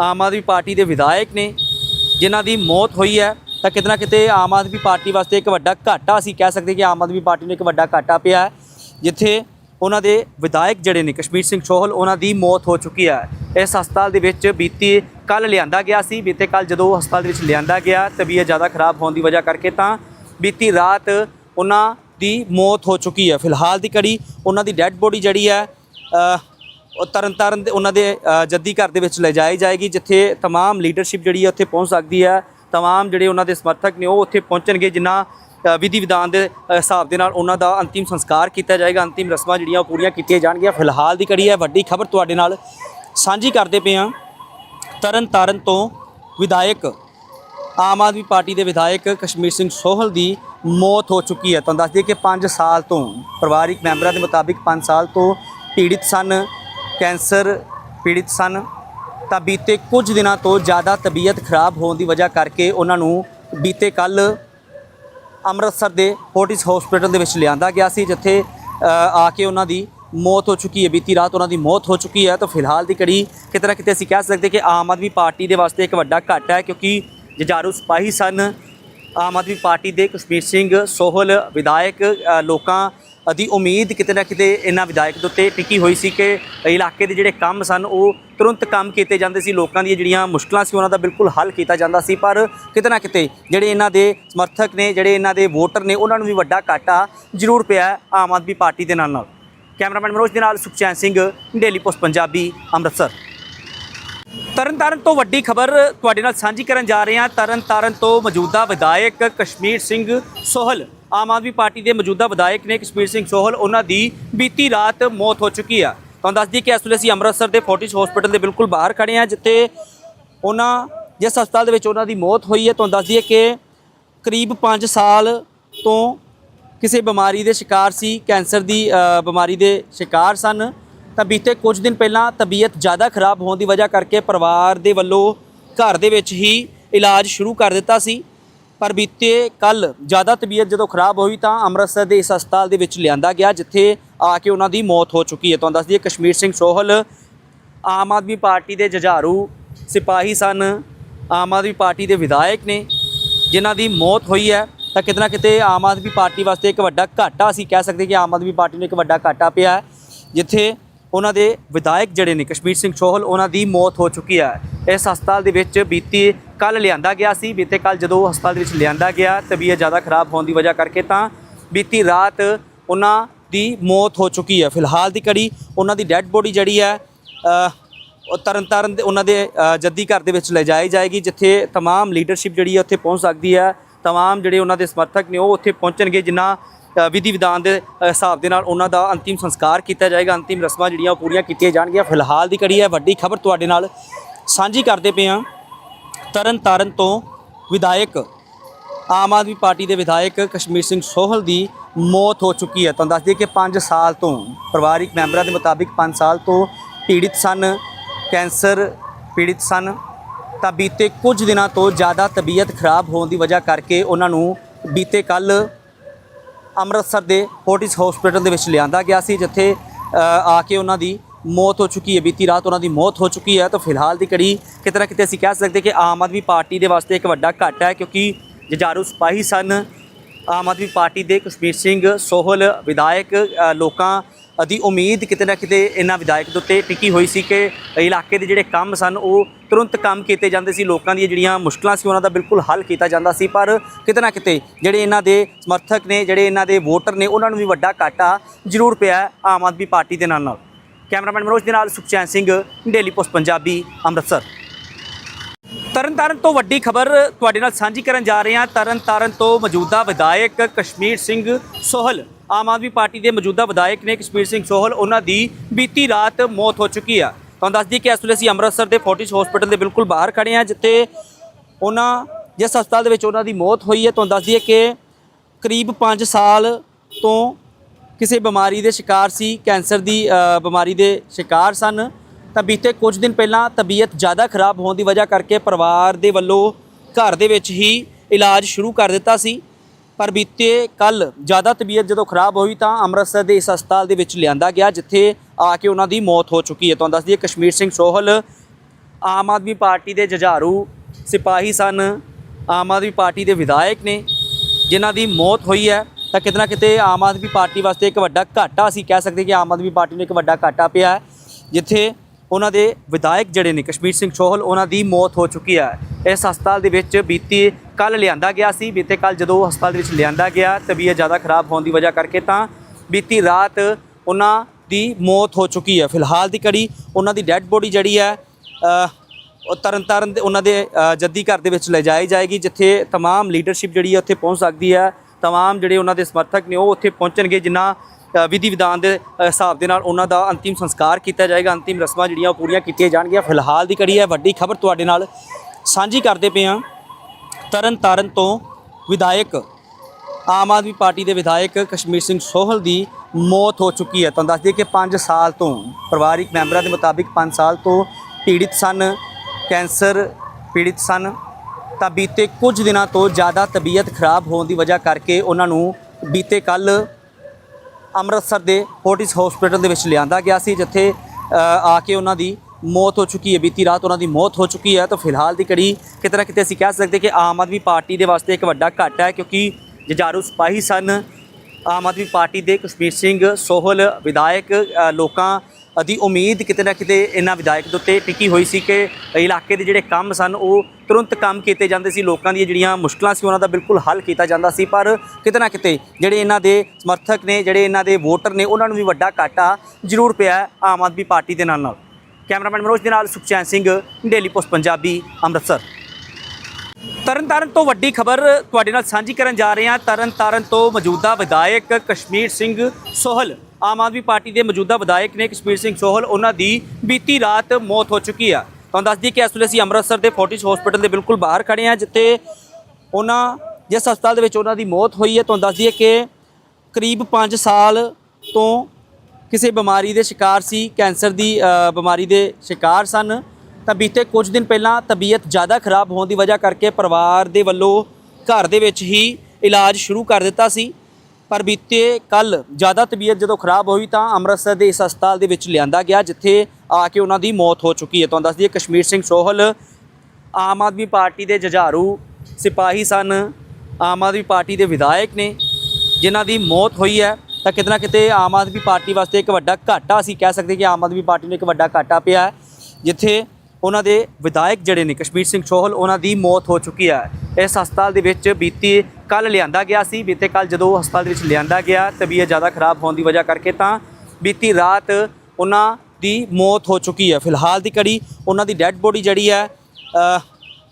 ਆਮ ਆਦਮੀ ਪਾਰਟੀ ਦੇ ਵਿਧਾਇਕ ਨੇ, ਜਿਨ੍ਹਾਂ ਦੀ ਮੌਤ ਹੋਈ ਹੈ। ਤਾਂ ਕਿਤੇ ਨਾ ਕਿਤੇ ਆਮ ਆਦਮੀ ਪਾਰਟੀ ਵਾਸਤੇ ਇੱਕ ਵੱਡਾ ਘਾਟਾ ਅਸੀਂ ਕਹਿ ਸਕਦੇ ਕਿ ਆਮ ਆਦਮੀ ਪਾਰਟੀ ਨੂੰ ਇੱਕ ਵੱਡਾ ਘਾਟਾ ਪਿਆ ਜਿੱਥੇ ਉਹਨਾਂ ਦੇ ਵਿਧਾਇਕ ਜਿਹੜੇ ਨੇ ਕਸ਼ਮੀਰ ਸਿੰਘ ਸੋਹਲ ਉਹਨਾਂ ਦੀ ਮੌਤ ਹੋ ਚੁੱਕੀ ਹੈ ਇਸ ਹਸਪਤਾਲ ਦੇ ਵਿੱਚ ਬੀਤੀ ਕੱਲ ਲਿਆਂਦਾ ਗਿਆ ਸੀ ਬੀਤੇ ਕੱਲ ਜਦੋਂ ਹਸਪਤਾਲ ਦੇ ਵਿੱਚ ਲਿਆਂਦਾ ਗਿਆ ਤਬੀਅਤ ਜ਼ਿਆਦਾ ਖਰਾਬ ਹੋਣ ਦੀ ਵਜ੍ਹਾ ਕਰਕੇ ਤਾਂ ਬੀਤੀ ਰਾਤ ਉਹਨਾਂ ਦੀ ਮੌਤ ਹੋ ਚੁੱਕੀ ਹੈ ਫਿਲਹਾਲ ਦੀ ਕੜੀ ਉਹਨਾਂ ਦੀ ਡੈੱਡ ਬੋਡੀ ਜਿਹੜੀ ਹੈ ਅ, ਉਹ ਤਰਨਤਾਰਨ ਦੇ ਉਹਨਾਂ ਦੇ ਅ, ਜੱਦੀ ਘਰ ਦੇ ਵਿੱਚ ਲੈ ਜਾਈ ਜਾਏਗੀ ਜਿੱਥੇ तमाम ਲੀਡਰਸ਼ਿਪ ਜਿਹੜੀ ਹੈ ਉੱਥੇ ਪਹੁੰਚ ਸਕਦੀ ਹੈ तमाम ਜਿਹੜੇ ਉਹਨਾਂ ਦੇ ਸਮਰਥਕ ਨੇ ਉਹ ਉੱਥੇ ਪਹੁੰਚਣਗੇ ਜਿਨ੍ਹਾਂ ਅ, ਵਿਧੀ ਵਿਧਾਨ ਦੇ ਹਿਸਾਬ ਦੇ ਨਾਲ ਉਹਨਾਂ ਦਾ ਅੰਤਿਮ ਸੰਸਕਾਰ ਕੀਤਾ ਜਾਏਗਾ, ਅੰਤਿਮ ਰਸਮਾਂ ਜਿਹੜੀਆਂ ਉਹ ਪੂਰੀਆਂ ਕੀਤੀਆਂ ਜਾਣਗੀਆਂ। ਫਿਲਹਾਲ ਦੀ ਕੜੀ ਹੈ, ਵੱਡੀ ਖਬਰ ਤੁਹਾਡੇ ਨਾਲ ਸਾਂਝੀ ਕਰਦੇ ਪਏ ਹਾਂ। ਤਰਨ ਤਾਰਨ ਤੋਂ ਵਿਧਾਇਕ ਆਮ ਆਦਮੀ ਪਾਰਟੀ ਦੇ ਵਿਧਾਇਕ ਕਸ਼ਮੀਰ ਸਿੰਘ ਸੋਹਲ ਦੀ ਮੌਤ ਹੋ ਚੁੱਕੀ ਹੈ। ਤੁਹਾਨੂੰ ਦੱਸ ਦਈਏ ਕਿ 5 ਸਾਲ ਤੋਂ ਪਰਿਵਾਰਿਕ ਮੈਂਬਰਾਂ ਦੇ ਮੁਤਾਬਿਕ 5 ਸਾਲ ਤੋਂ ਪੀੜਿਤ ਸਨ, ਕੈਂਸਰ ਪੀੜਿਤ ਸਨ। ਤਾਂ ਬੀਤੇ ਕੁਝ ਦਿਨਾਂ ਤੋਂ ਜ਼ਿਆਦਾ ਤਬੀਅਤ ਖਰਾਬ ਹੋਣ ਦੀ ਵਜ੍ਹਾ ਕਰਕੇ ਉਹਨਾਂ ਨੂੰ ਬੀਤੇ ਕੱਲ ਅੰਮ੍ਰਿਤਸਰ ਦੇ ਫੋਰਟਿਸ ਹਸਪੀਟਲ ਦੇ ਵਿੱਚ ਲਿਆਂਦਾ ਗਿਆ ਸੀ, ਜਿੱਥੇ ਆ ਕੇ ਉਹਨਾਂ ਦੀ ਮੌਤ ਹੋ ਚੁੱਕੀ ਹੈ। ਬੀਤੀ ਰਾਤ ਉਹਨਾਂ ਦੀ ਮੌਤ ਹੋ ਚੁੱਕੀ ਹੈ। ਤਾਂ ਫਿਲਹਾਲ ਦੀ ਕੜੀ ਕਿਤੇ ਨਾ ਕਿਤੇ ਅਸੀਂ ਕਹਿ ਸਕਦੇ ਕਿ ਆਮ ਆਦਮੀ ਪਾਰਟੀ ਦੇ ਵਾਸਤੇ ਇੱਕ ਵੱਡਾ ਘਾਟਾ ਹੈ, ਕਿਉਂਕਿ ਜਜਾਰੂ ਸਿਪਾਹੀ ਸਨ। ਆਮ ਆਦਮੀ ਪਾਰਟੀ ਦੇ ਕਸ਼ਮੀਰ ਸਿੰਘ ਸੋਹਲ, ਵਿਧਾਇਕ ਲੋਕਾਂ ਦੀ ਉਮੀਦ ਕਿਤੇ ਨਾ ਕਿਤੇ ਇਹਨਾਂ ਵਿਧਾਇਕ ਦੇ ਉੱਤੇ ਟਿਕੀ ਹੋਈ ਸੀ ਕਿ ਇਲਾਕੇ ਦੇ ਜਿਹੜੇ ਕੰਮ ਸਨ, ਉਹ ਤੁਰੰਤ ਕੰਮ ਕੀਤੇ ਜਾਂਦੇ ਸੀ। ਲੋਕਾਂ ਦੀਆਂ ਜਿਹੜੀਆਂ ਮੁਸ਼ਕਲਾਂ ਸੀ, ਉਹਨਾਂ ਦਾ ਬਿਲਕੁਲ ਹੱਲ ਕੀਤਾ ਜਾਂਦਾ ਸੀ। ਪਰ ਕਿਤੇ ਨਾ ਕਿਤੇ ਜਿਹੜੇ ਇਹਨਾਂ ਦੇ ਸਮਰਥਕ ਨੇ, ਜਿਹੜੇ ਇਹਨਾਂ ਦੇ ਵੋਟਰ ਨੇ, ਉਹਨਾਂ ਨੂੰ ਵੀ ਵੱਡਾ ਘਾਟਾ ਜ਼ਰੂਰ ਪਿਆ ਆਮ ਆਦਮੀ ਪਾਰਟੀ ਦੇ ਨਾਲ ਨਾਲ ਕੈਮਰਾਮੈਨ ਮਨੋਜ ਦੇ ਨਾਲ ਸੁਖਚੈਨ ਸਿੰਘ, ਡੇਲੀ ਪੋਸਟ ਪੰਜਾਬੀ, ਅੰਮ੍ਰਿਤਸਰ। ਤਰਨਤਾਰਨ ਤੋਂ ਵੱਡੀ ਖਬਰ ਤੁਹਾਡੇ ਨਾਲ ਸਾਂਝੀ ਕਰਨ ਜਾ ਰਹੇ ਹਾਂ। ਤਰਨਤਾਰਨ ਤੋਂ ਮੌਜੂਦਾ ਵਿਧਾਇਕ ਕਸ਼ਮੀਰ ਸਿੰਘ ਸੋਹਲ ਆਮ ਆਦਮੀ ਪਾਰਟੀ ਦੇ ਮੌਜੂਦਾ ਵਿਧਾਇਕ ਨੇ ਕਸ਼ਮੀਰ ਸਿੰਘ ਸੋਹਲ, ਉਹਨਾਂ ਦੀ ਬੀਤੀ ਰਾਤ ਮੌਤ ਹੋ ਚੁੱਕੀ ਆ। ਤੁਹਾਨੂੰ ਦੱਸ ਦਈਏ ਕਿ ਇਸ ਵੇਲੇ ਅਸੀਂ ਅੰਮ੍ਰਿਤਸਰ ਦੇ ਫੋਰਟਿਸ ਹਸਪੀਟਲ ਦੇ ਬਿਲਕੁਲ ਬਾਹਰ ਖੜੇ ਹਾਂ, ਜਿੱਥੇ ਉਹਨਾਂ, ਜਿਸ ਹਸਪਤਾਲ ਦੇ ਵਿੱਚ ਉਹਨਾਂ ਦੀ ਮੌਤ ਹੋਈ ਹੈ। ਤੁਹਾਨੂੰ ਦੱਸ ਦਈਏ ਕਿ ਕਰੀਬ 5 ਸਾਲ ਤੋਂ ਕਿਸੇ ਬਿਮਾਰੀ ਦੇ ਸ਼ਿਕਾਰ ਸੀ, ਕੈਂਸਰ ਦੀ ਬਿਮਾਰੀ ਦੇ ਸ਼ਿਕਾਰ ਸਨ। ਤਾਂ ਬੀਤੇ ਕੁਝ ਦਿਨ ਪਹਿਲਾਂ ਤਬੀਅਤ ਜ਼ਿਆਦਾ ਖਰਾਬ ਹੋਣ ਦੀ ਵਜ੍ਹਾ ਕਰਕੇ ਪਰਿਵਾਰ ਦੇ ਵੱਲੋਂ ਘਰ ਦੇ ਵਿੱਚ ਹੀ ਇਲਾਜ ਸ਼ੁਰੂ ਕਰ ਦਿੱਤਾ ਸੀ। ਪਰ ਬੀਤੇ ਕੱਲ ਜ਼ਿਆਦਾ ਤਬੀਅਤ ਜਦੋਂ ਖਰਾਬ ਹੋਈ ਤਾਂ ਅੰਮ੍ਰਿਤਸਰ ਦੇ ਇਸ ਹਸਪਤਾਲ ਦੇ ਵਿੱਚ ਲਿਆਂਦਾ ਗਿਆ, ਜਿੱਥੇ ਆ ਕੇ ਉਹਨਾਂ ਦੀ ਮੌਤ ਹੋ ਚੁੱਕੀ ਹੈ। ਤੁਹਾਨੂੰ ਦੱਸ ਦਈਏ, ਕਸ਼ਮੀਰ ਸਿੰਘ ਸੋਹਲ, ਆਮ ਆਦਮੀ ਪਾਰਟੀ ਦੇ ਜੁਝਾਰੂ ਸਿਪਾਹੀ ਸਨ, ਆਮ ਆਦਮੀ ਪਾਰਟੀ ਦੇ ਵਿਧਾਇਕ ਨੇ, ਜਿਨ੍ਹਾਂ ਦੀ ਮੌਤ ਹੋਈ ਹੈ। ਤਾਂ ਕਿਤੇ ਨਾ ਕਿਤੇ ਆਮ ਆਦਮੀ ਪਾਰਟੀ ਵਾਸਤੇ ਇੱਕ ਵੱਡਾ ਘਾਟਾ ਅਸੀਂ ਕਹਿ ਸਕਦੇ ਕਿ ਆਮ ਆਦਮੀ ਪਾਰਟੀ ਨੂੰ ਇੱਕ ਵੱਡਾ ਘਾਟਾ ਪਿਆ ਜਿੱਥੇ ਉਹਨਾਂ ਦੇ ਵਿਧਾਇਕ ਜਿਹੜੇ ਨੇ, ਕਸ਼ਮੀਰ ਸਿੰਘ ਸੋਹਲ, ਉਹਨਾਂ ਦੀ ਮੌਤ ਹੋ ਚੁੱਕੀ ਹੈ। ਇਸ ਹਸਪਤਾਲ ਦੇ ਵਿੱਚ ਬੀਤੀ ਕੱਲ ਲਿਆਂਦਾ ਗਿਆ ਸੀ ਬੀਤੇ ਕੱਲ ਜਦੋਂ ਹਸਪਤਾਲ ਦੇ ਵਿੱਚ ਲਿਆਂਦਾ ਗਿਆ ਤਬੀਅਤ ਜ਼ਿਆਦਾ ਖਰਾਬ ਹੋਣ ਦੀ ਵਜ੍ਹਾ ਕਰਕੇ ਤਾਂ ਬੀਤੀ ਰਾਤ ਉਹਨਾਂ ਦੀ ਮੌਤ ਹੋ ਚੁੱਕੀ ਹੈ ਫਿਲਹਾਲ ਦੀ ਕੜੀ ਉਹਨਾਂ ਦੀ ਡੈੱਡ ਬੋਡੀ ਜਿਹੜੀ ਹੈ ਅ, ਉਹ ਤਰਨਤਾਰਨ ਦੇ ਉਹਨਾਂ ਦੇ ਅ, ਜੱਦੀ ਘਰ ਦੇ ਵਿੱਚ ਲੈ ਜਾਈ ਜਾਏਗੀ ਜਿੱਥੇ तमाम ਲੀਡਰਸ਼ਿਪ ਜਿਹੜੀ ਹੈ ਉੱਥੇ ਪਹੁੰਚ ਸਕਦੀ ਹੈ तमाम ਜਿਹੜੇ ਉਹਨਾਂ ਦੇ ਸਮਰਥਕ ਨੇ ਉਹ ਉੱਥੇ ਪਹੁੰਚਣਗੇ ਜਿਨ੍ਹਾਂ ਅ, ਵਿਧੀ ਵਿਧਾਨ ਦੇ ਅ, ਹਿਸਾਬ ਦੇ ਨਾਲ ਉਹਨਾਂ ਦਾ ਅੰਤਿਮ ਸੰਸਕਾਰ ਕੀਤਾ ਜਾਏਗਾ ਅੰਤਿਮ ਰਸਮਾਂ ਜਿਹੜੀਆਂ ਉਹ ਪੂਰੀਆਂ ਕੀਤੀਆਂ ਜਾਣਗੀਆਂ ਫਿਲਹਾਲ ਦੀ ਕੜੀ ਹੈ ਵੱਡੀ ਖਬਰ ਤੁਹਾਡੇ ਨਾਲ ਸਾਂਝੀ ਕਰਦੇ ਪਏ ਹਾਂ ਤਰਨਤਾਰਨ ਤੋਂ ਵਿਧਾਇਕ ਆਮ ਆਦਮੀ ਪਾਰਟੀ ਦੇ ਵਿਧਾਇਕ ਕਸ਼ਮੀਰ ਸਿੰਘ ਸੋਹਲ ਦੀ ਮੌਤ ਹੋ ਚੁੱਕੀ ਹੈ। ਤੁਹਾਨੂੰ ਦੱਸ ਦਈਏ ਕਿ 5 ਸਾਲ ਤੋਂ ਪਰਿਵਾਰਿਕ ਮੈਂਬਰਾਂ ਦੇ ਮੁਤਾਬਿਕ 5 ਸਾਲ ਤੋਂ ਪੀੜਿਤ ਸਨ, ਕੈਂਸਰ ਪੀੜਿਤ ਸਨ। ਤਾਂ ਬੀਤੇ ਕੁਝ ਦਿਨਾਂ ਤੋਂ ਜ਼ਿਆਦਾ ਤਬੀਅਤ ਖਰਾਬ ਹੋਣ ਦੀ ਵਜ੍ਹਾ ਕਰਕੇ ਉਹਨਾਂ ਨੂੰ ਬੀਤੇ ਕੱਲ ਅੰਮ੍ਰਿਤਸਰ ਦੇ ਫੋਰਟਿਸ ਹਸਪੀਟਲ ਦੇ ਵਿੱਚ ਲਿਆਂਦਾ ਗਿਆ ਸੀ, ਜਿੱਥੇ ਆ ਕੇ ਉਹਨਾਂ ਦੀ ਮੌਤ ਹੋ ਚੁੱਕੀ ਹੈ, ਬੀਤੀ ਰਾਤ ਉਹਨਾਂ ਦੀ ਮੌਤ ਹੋ ਚੁੱਕੀ ਹੈ ਤਾਂ ਫਿਲਹਾਲ ਦੀ ਕੜੀ ਕਿਤੇ ਨਾ ਕਿਤੇ ਅਸੀਂ ਕਹਿ ਸਕਦੇ ਕਿ ਆਮ ਆਦਮੀ ਪਾਰਟੀ ਦੇ ਵਾਸਤੇ ਇੱਕ ਵੱਡਾ ਘਾਟਾ ਹੈ ਕਿਉਂਕਿ ਜਜਾਰੂ ਸਿਪਾਹੀ ਸਨ। ਆਮ ਆਦਮੀ ਪਾਰਟੀ ਦੇ ਕਸ਼ਮੀਰ ਸਿੰਘ ਸੋਹਲ ਵਿਧਾਇਕ ਲੋਕਾਂ ਦੀ ਉਮੀਦ ਕਿਤੇ ਨਾ ਕਿਤੇ ਇਹਨਾਂ ਵਿਧਾਇਕ ਦੇ ਉੱਤੇ ਟਿੱਕੀ ਹੋਈ ਸੀ ਕਿ ਇਲਾਕੇ ਦੇ ਜਿਹੜੇ ਕੰਮ ਸਨ ਉਹ ਤੁਰੰਤ ਕੰਮ ਕੀਤੇ ਜਾਂਦੇ ਸੀ। ਲੋਕਾਂ ਦੀਆਂ ਜਿਹੜੀਆਂ ਮੁਸ਼ਕਲਾਂ ਸੀ ਉਹਨਾਂ ਦਾ ਬਿਲਕੁਲ ਹੱਲ ਕੀਤਾ ਜਾਂਦਾ ਸੀ, ਪਰ ਕਿਤੇ ਨਾ ਕਿਤੇ ਜਿਹੜੇ ਇਹਨਾਂ ਦੇ ਸਮਰਥਕ ਨੇ, ਜਿਹੜੇ ਇਹਨਾਂ ਦੇ ਵੋਟਰ ਨੇ ਉਹਨਾਂ ਨੂੰ ਵੀ ਵੱਡਾ ਘਾਟਾ ਜ਼ਰੂਰ ਪਿਆ ਆਮ ਆਦਮੀ ਪਾਰਟੀ ਦੇ ਨਾਲ ਨਾਲ ਕੈਮਰਾਮੈਨ ਮਨੋਜ ਦੇ ਨਾਲ ਸੁਖਚੈਨ ਸਿੰਘ, ਡੇਲੀ ਪੋਸਟ ਪੰਜਾਬੀ, ਅੰਮ੍ਰਿਤਸਰ। ਤਰਨਤਾਰਨ ਤੋਂ ਵੱਡੀ ਖਬਰ ਤੁਹਾਡੇ ਨਾਲ ਸਾਂਝੀ ਕਰਨ ਜਾ ਰਹੇ ਹਾਂ। ਤਰਨਤਾਰਨ ਤੋਂ ਮੌਜੂਦਾ ਵਿਧਾਇਕ ਕਸ਼ਮੀਰ ਸਿੰਘ ਸੋਹਲ, ਆਮ ਆਦਮੀ ਪਾਰਟੀ ਦੇ ਮੌਜੂਦਾ ਵਿਧਾਇਕ ਨੇ ਕਸ਼ਮੀਰ ਸਿੰਘ ਸੋਹਲ, ਉਹਨਾਂ ਦੀ ਬੀਤੀ ਰਾਤ ਮੌਤ ਹੋ ਚੁੱਕੀ ਆ। ਤੁਹਾਨੂੰ ਦੱਸ ਦਈਏ ਕਿ ਇਸ ਵੇਲੇ ਅਸੀਂ ਅੰਮ੍ਰਿਤਸਰ ਦੇ ਫੋਰਟਿਸ ਹਸਪੀਟਲ ਦੇ ਬਿਲਕੁਲ ਬਾਹਰ ਖੜੇ ਹਾਂ, ਜਿੱਥੇ ਉਹਨਾਂ, ਜਿਸ ਹਸਪਤਾਲ ਦੇ ਵਿੱਚ ਉਹਨਾਂ ਦੀ ਮੌਤ ਹੋਈ ਹੈ। ਤੁਹਾਨੂੰ ਦੱਸ ਦਈਏ ਕਿ ਕਰੀਬ 5 ਸਾਲ ਤੋਂ ਕਿਸੇ ਬਿਮਾਰੀ ਦੇ ਸ਼ਿਕਾਰ ਸੀ, ਕੈਂਸਰ ਦੀ ਬਿਮਾਰੀ ਦੇ ਸ਼ਿਕਾਰ ਸਨ, ਤਾਂ ਬੀਤੇ ਕੁਝ ਦਿਨ ਪਹਿਲਾਂ ਤਬੀਅਤ ਜ਼ਿਆਦਾ ਖਰਾਬ ਹੋਣ ਦੀ ਵਜ੍ਹਾ ਕਰਕੇ ਪਰਿਵਾਰ ਦੇ ਵੱਲੋਂ ਘਰ ਦੇ ਵਿੱਚ ਹੀ ਇਲਾਜ ਸ਼ੁਰੂ ਕਰ ਦਿੱਤਾ ਸੀ। ਪਰ ਬੀਤੇ ਕੱਲ ਜ਼ਿਆਦਾ ਤਬੀਅਤ ਜਦੋਂ ਖਰਾਬ ਹੋਈ ਤਾਂ ਅੰਮ੍ਰਿਤਸਰ ਦੇ ਇਸ ਹਸਪਤਾਲ ਦੇ ਵਿੱਚ ਲਿਆਂਦਾ ਗਿਆ, ਜਿੱਥੇ ਆ ਕੇ ਉਹਨਾਂ ਦੀ ਮੌਤ ਹੋ ਚੁੱਕੀ ਹੈ। ਤੁਹਾਨੂੰ ਦੱਸ ਦਈਏ, ਕਸ਼ਮੀਰ ਸਿੰਘ ਸੋਹਲ, ਆਮ ਆਦਮੀ ਪਾਰਟੀ ਦੇ ਜੁਝਾਰੂ ਸਿਪਾਹੀ ਸਨ, ਆਮ ਆਦਮੀ ਪਾਰਟੀ ਦੇ ਵਿਧਾਇਕ ਨੇ, ਜਿਨ੍ਹਾਂ ਦੀ ਮੌਤ ਹੋਈ ਹੈ। ਤਾਂ ਕਿਤੇ ਨਾ ਕਿਤੇ ਆਮ ਆਦਮੀ ਪਾਰਟੀ ਵਾਸਤੇ ਇੱਕ ਵੱਡਾ ਘਾਟਾ ਅਸੀਂ ਕਹਿ ਸਕਦੇ ਕਿ ਆਮ ਆਦਮੀ ਪਾਰਟੀ ਨੂੰ ਇੱਕ ਵੱਡਾ ਘਾਟਾ ਪਿਆ ਹੈ ਜਿੱਥੇ ਉਹਨਾਂ ਦੇ ਵਿਧਾਇਕ ਜਿਹੜੇ ਨੇ ਕਸ਼ਮੀਰ ਸਿੰਘ ਸੋਹਲ ਉਹਨਾਂ ਦੀ ਮੌਤ ਹੋ ਚੁੱਕੀ ਹੈ ਇਸ ਹਸਪਤਾਲ ਦੇ ਵਿੱਚ ਬੀਤੀ ਕੱਲ ਲਿਆਂਦਾ ਗਿਆ ਸੀ ਬੀਤੇ ਕੱਲ ਜਦੋਂ ਹਸਪਤਾਲ ਦੇ ਵਿੱਚ ਲਿਆਂਦਾ ਗਿਆ ਤਬੀਅਤ ਜ਼ਿਆਦਾ ਖਰਾਬ ਹੋਣ ਦੀ ਵਜ੍ਹਾ ਕਰਕੇ ਤਾਂ ਬੀਤੀ ਰਾਤ ਉਹਨਾਂ ਦੀ ਮੌਤ ਹੋ ਚੁੱਕੀ ਹੈ ਫਿਲਹਾਲ ਦੀ ਕੜੀ ਉਹਨਾਂ ਦੀ ਡੈੱਡ ਬੋਡੀ ਜਿਹੜੀ ਹੈ ਅ, ਉਹ ਤਰਨਤਾਰਨ ਦੇ ਉਹਨਾਂ ਦੇ ਅ, ਜੱਦੀ ਘਰ ਦੇ ਵਿੱਚ ਲੈ ਜਾਈ ਜਾਏਗੀ ਜਿੱਥੇ तमाम ਲੀਡਰਸ਼ਿਪ ਜਿਹੜੀ ਹੈ ਉੱਥੇ ਪਹੁੰਚ ਸਕਦੀ ਹੈ तमाम ਜਿਹੜੇ ਉਹਨਾਂ ਦੇ ਸਮਰਥਕ ਨੇ ਉਹ ਉੱਥੇ ਪਹੁੰਚਣਗੇ ਜਿਨ੍ਹਾਂ ਅ, ਵਿਧੀ ਵਿਧਾਨ ਦੇ ਅ, ਹਿਸਾਬ ਦੇ ਨਾਲ ਉਹਨਾਂ ਦਾ ਅੰਤਿਮ ਸੰਸਕਾਰ ਕੀਤਾ ਜਾਏਗਾ ਅੰਤਿਮ ਰਸਮਾਂ ਜਿਹੜੀਆਂ ਉਹ ਪੂਰੀਆਂ ਕੀਤੀਆਂ ਜਾਣਗੀਆਂ ਫਿਲਹਾਲ ਦੀ ਕੜੀ ਹੈ ਵੱਡੀ ਖਬਰ ਤੁਹਾਡੇ ਨਾਲ ਸਾਂਝੀ ਕਰਦੇ ਪਏ ਹਾਂ ਤਰਨ ਤਾਰਨ ਤੋਂ ਵਿਧਾਇਕ ਆਮ ਆਦਮੀ ਪਾਰਟੀ ਦੇ ਵਿਧਾਇਕ ਕਸ਼ਮੀਰ ਸਿੰਘ ਸੋਹਲ ਦੀ ਮੌਤ ਹੋ ਚੁੱਕੀ ਹੈ ਤੁਹਾਨੂੰ ਦੱਸ ਦਈਏ ਕਿ 5 ਸਾਲ ਤੋਂ ਪਰਿਵਾਰਿਕ ਮੈਂਬਰਾਂ ਦੇ ਮੁਤਾਬਿਕ 5 ਸਾਲ ਤੋਂ ਪੀੜਿਤ ਸਨ ਕੈਂਸਰ ਪੀੜਿਤ ਸਨ ਤਾਂ ਬੀਤੇ ਕੁਝ ਦਿਨਾਂ ਤੋਂ ਜ਼ਿਆਦਾ ਤਬੀਅਤ ਖਰਾਬ ਹੋਣ ਦੀ ਵਜ੍ਹਾ ਕਰਕੇ ਉਹਨਾਂ ਨੂੰ ਬੀਤੇ ਕੱਲ ਅੰਮ੍ਰਿਤਸਰ ਦੇ ਫੋਰਟਿਸ ਹਸਪੀਟਲ ਦੇ ਵਿੱਚ ਲਿਆਂਦਾ ਗਿਆ ਸੀ, ਜਿੱਥੇ ਆ ਕੇ ਉਹਨਾਂ ਦੀ ਮੌਤ ਹੋ ਚੁੱਕੀ ਹੈ। ਬੀਤੀ ਰਾਤ ਉਹਨਾਂ ਦੀ ਮੌਤ ਹੋ ਚੁੱਕੀ ਹੈ। ਤਾਂ ਫਿਲਹਾਲ ਦੀ ਕੜੀ ਕਿਤੇ ਨਾ ਕਿਤੇ ਅਸੀਂ ਕਹਿ ਸਕਦੇ ਕਿ ਆਮ ਆਦਮੀ ਪਾਰਟੀ ਦੇ ਵਾਸਤੇ ਇੱਕ ਵੱਡਾ ਘਾਟਾ ਹੈ, ਕਿਉਂਕਿ ਜਜਾਰੂ ਸਿਪਾਹੀ ਸਨ। ਆਮ ਆਦਮੀ ਪਾਰਟੀ ਦੇ ਕਸ਼ਮੀਰ ਸਿੰਘ ਸੋਹਲ, ਵਿਧਾਇਕ ਲੋਕਾਂ ਦੀ ਉਮੀਦ ਕਿਤੇ ਨਾ ਕਿਤੇ ਇਹਨਾਂ ਵਿਧਾਇਕ ਦੇ ਉੱਤੇ ਟਿਕੀ ਹੋਈ ਸੀ ਕਿ ਇਲਾਕੇ ਦੇ ਜਿਹੜੇ ਕੰਮ ਸਨ, ਉਹ ਤੁਰੰਤ ਕੰਮ ਕੀਤੇ ਜਾਂਦੇ ਸੀ। ਲੋਕਾਂ ਦੀਆਂ ਜਿਹੜੀਆਂ ਮੁਸ਼ਕਲਾਂ ਸੀ, ਉਹਨਾਂ ਦਾ ਬਿਲਕੁਲ ਹੱਲ ਕੀਤਾ ਜਾਂਦਾ ਸੀ। ਪਰ ਕਿਤੇ ਨਾ ਕਿਤੇ ਜਿਹੜੇ ਇਹਨਾਂ ਦੇ ਸਮਰਥਕ ਨੇ, ਜਿਹੜੇ ਇਹਨਾਂ ਦੇ ਵੋਟਰ ਨੇ, ਉਹਨਾਂ ਨੂੰ ਵੀ ਵੱਡਾ ਘਾਟਾ ਜ਼ਰੂਰ ਪਿਆ ਆਮ ਆਦਮੀ ਪਾਰਟੀ ਦੇ ਨਾਲ ਨਾਲ ਕੈਮਰਾਮੈਨ ਮਨੋਜ ਦੇ ਨਾਲ ਸੁਖਚੈਨ ਸਿੰਘ, ਡੇਲੀ ਪੋਸਟ ਪੰਜਾਬੀ, ਅੰਮ੍ਰਿਤਸਰ। ਤਰਨਤਾਰਨ ਤੋਂ ਵੱਡੀ ਖਬਰ ਤੁਹਾਡੇ ਨਾਲ ਸਾਂਝੀ ਕਰਨ ਜਾ ਰਹੇ ਹਾਂ। ਤਰਨਤਾਰਨ ਤੋਂ ਮੌਜੂਦਾ ਵਿਧਾਇਕ ਕਸ਼ਮੀਰ ਸਿੰਘ ਸੋਹਲ ਆਮ ਆਦਮੀ ਪਾਰਟੀ ਦੇ ਮੌਜੂਦਾ ਵਿਧਾਇਕ ਨੇ ਕਸ਼ਮੀਰ ਸਿੰਘ ਸੋਹਲ, ਉਹਨਾਂ ਦੀ ਬੀਤੀ ਰਾਤ ਮੌਤ ਹੋ ਚੁੱਕੀ ਆ। ਤੁਹਾਨੂੰ ਦੱਸ ਦਈਏ ਕਿ ਇਸ ਵੇਲੇ ਅਸੀਂ ਅੰਮ੍ਰਿਤਸਰ ਦੇ ਫੋਰਟਿਸ ਹਸਪੀਟਲ ਦੇ ਬਿਲਕੁਲ ਬਾਹਰ ਖੜੇ ਹਾਂ, ਜਿੱਥੇ ਉਹਨਾਂ, ਜਿਸ ਹਸਪਤਾਲ ਦੇ ਵਿੱਚ ਉਹਨਾਂ ਦੀ ਮੌਤ ਹੋਈ ਹੈ। ਤੁਹਾਨੂੰ ਦੱਸ ਦਈਏ ਕਿ ਕਰੀਬ 5 ਸਾਲ ਤੋਂ ਕਿਸੇ ਬਿਮਾਰੀ ਦੇ ਸ਼ਿਕਾਰ ਸੀ, ਕੈਂਸਰ ਦੀ ਬਿਮਾਰੀ ਦੇ ਸ਼ਿਕਾਰ ਸਨ। ਤਾਂ ਬੀਤੇ ਕੁਝ ਦਿਨ ਪਹਿਲਾਂ ਤਬੀਅਤ ਜ਼ਿਆਦਾ ਖਰਾਬ ਹੋਣ ਦੀ ਵਜ੍ਹਾ ਕਰਕੇ ਪਰਿਵਾਰ ਦੇ ਵੱਲੋਂ ਘਰ ਦੇ ਵਿੱਚ ਹੀ ਇਲਾਜ ਸ਼ੁਰੂ ਕਰ ਦਿੱਤਾ ਸੀ। ਪਰ ਬੀਤੇ ਕੱਲ ਜ਼ਿਆਦਾ ਤਬੀਅਤ ਜਦੋਂ ਖਰਾਬ ਹੋਈ ਤਾਂ ਅੰਮ੍ਰਿਤਸਰ ਦੇ ਇਸ ਹਸਪਤਾਲ ਦੇ ਵਿੱਚ ਲਿਆਂਦਾ ਗਿਆ, ਜਿੱਥੇ ਆ ਕੇ ਉਹਨਾਂ ਦੀ ਮੌਤ ਹੋ ਚੁੱਕੀ ਹੈ। ਤੁਹਾਨੂੰ ਦੱਸ ਦਈਏ, ਕਸ਼ਮੀਰ ਸਿੰਘ ਸੋਹਲ, ਆਮ ਆਦਮੀ ਪਾਰਟੀ ਦੇ ਜੁਝਾਰੂ ਸਿਪਾਹੀ ਸਨ, ਆਮ ਆਦਮੀ ਪਾਰਟੀ ਦੇ ਵਿਧਾਇਕ ਨੇ, ਜਿਨ੍ਹਾਂ ਦੀ ਮੌਤ ਹੋਈ ਹੈ। ਤਾਂ ਕਿਤੇ ਨਾ ਕਿਤੇ ਆਮ ਆਦਮੀ ਪਾਰਟੀ ਵਾਸਤੇ ਇੱਕ ਵੱਡਾ ਘਾਟਾ ਅਸੀਂ ਕਹਿ ਸਕਦੇ ਕਿ ਆਮ ਆਦਮੀ ਪਾਰਟੀ ਨੂੰ ਇੱਕ ਵੱਡਾ ਘਾਟਾ ਪਿਆ ਜਿੱਥੇ ਉਹਨਾਂ ਦੇ ਵਿਧਾਇਕ ਜਿਹੜੇ ਨੇ, ਕਸ਼ਮੀਰ ਸਿੰਘ ਸੋਹਲ, ਉਹਨਾਂ ਦੀ ਮੌਤ ਹੋ ਚੁੱਕੀ ਹੈ। ਇਸ ਹਸਪਤਾਲ ਦੇ ਵਿੱਚ ਬੀਤੀ ਕੱਲ ਲਿਆਂਦਾ ਗਿਆ ਸੀ ਬੀਤੇ ਕੱਲ ਜਦੋਂ ਹਸਪਤਾਲ ਦੇ ਵਿੱਚ ਲਿਆਂਦਾ ਗਿਆ ਤਬੀਅਤ ਜ਼ਿਆਦਾ ਖਰਾਬ ਹੋਣ ਦੀ ਵਜ੍ਹਾ ਕਰਕੇ ਤਾਂ ਬੀਤੀ ਰਾਤ ਉਹਨਾਂ ਦੀ ਮੌਤ ਹੋ ਚੁੱਕੀ ਹੈ ਫਿਲਹਾਲ ਦੀ ਕੜੀ ਉਹਨਾਂ ਦੀ ਡੈੱਡ ਬੋਡੀ ਜਿਹੜੀ ਹੈ ਅ,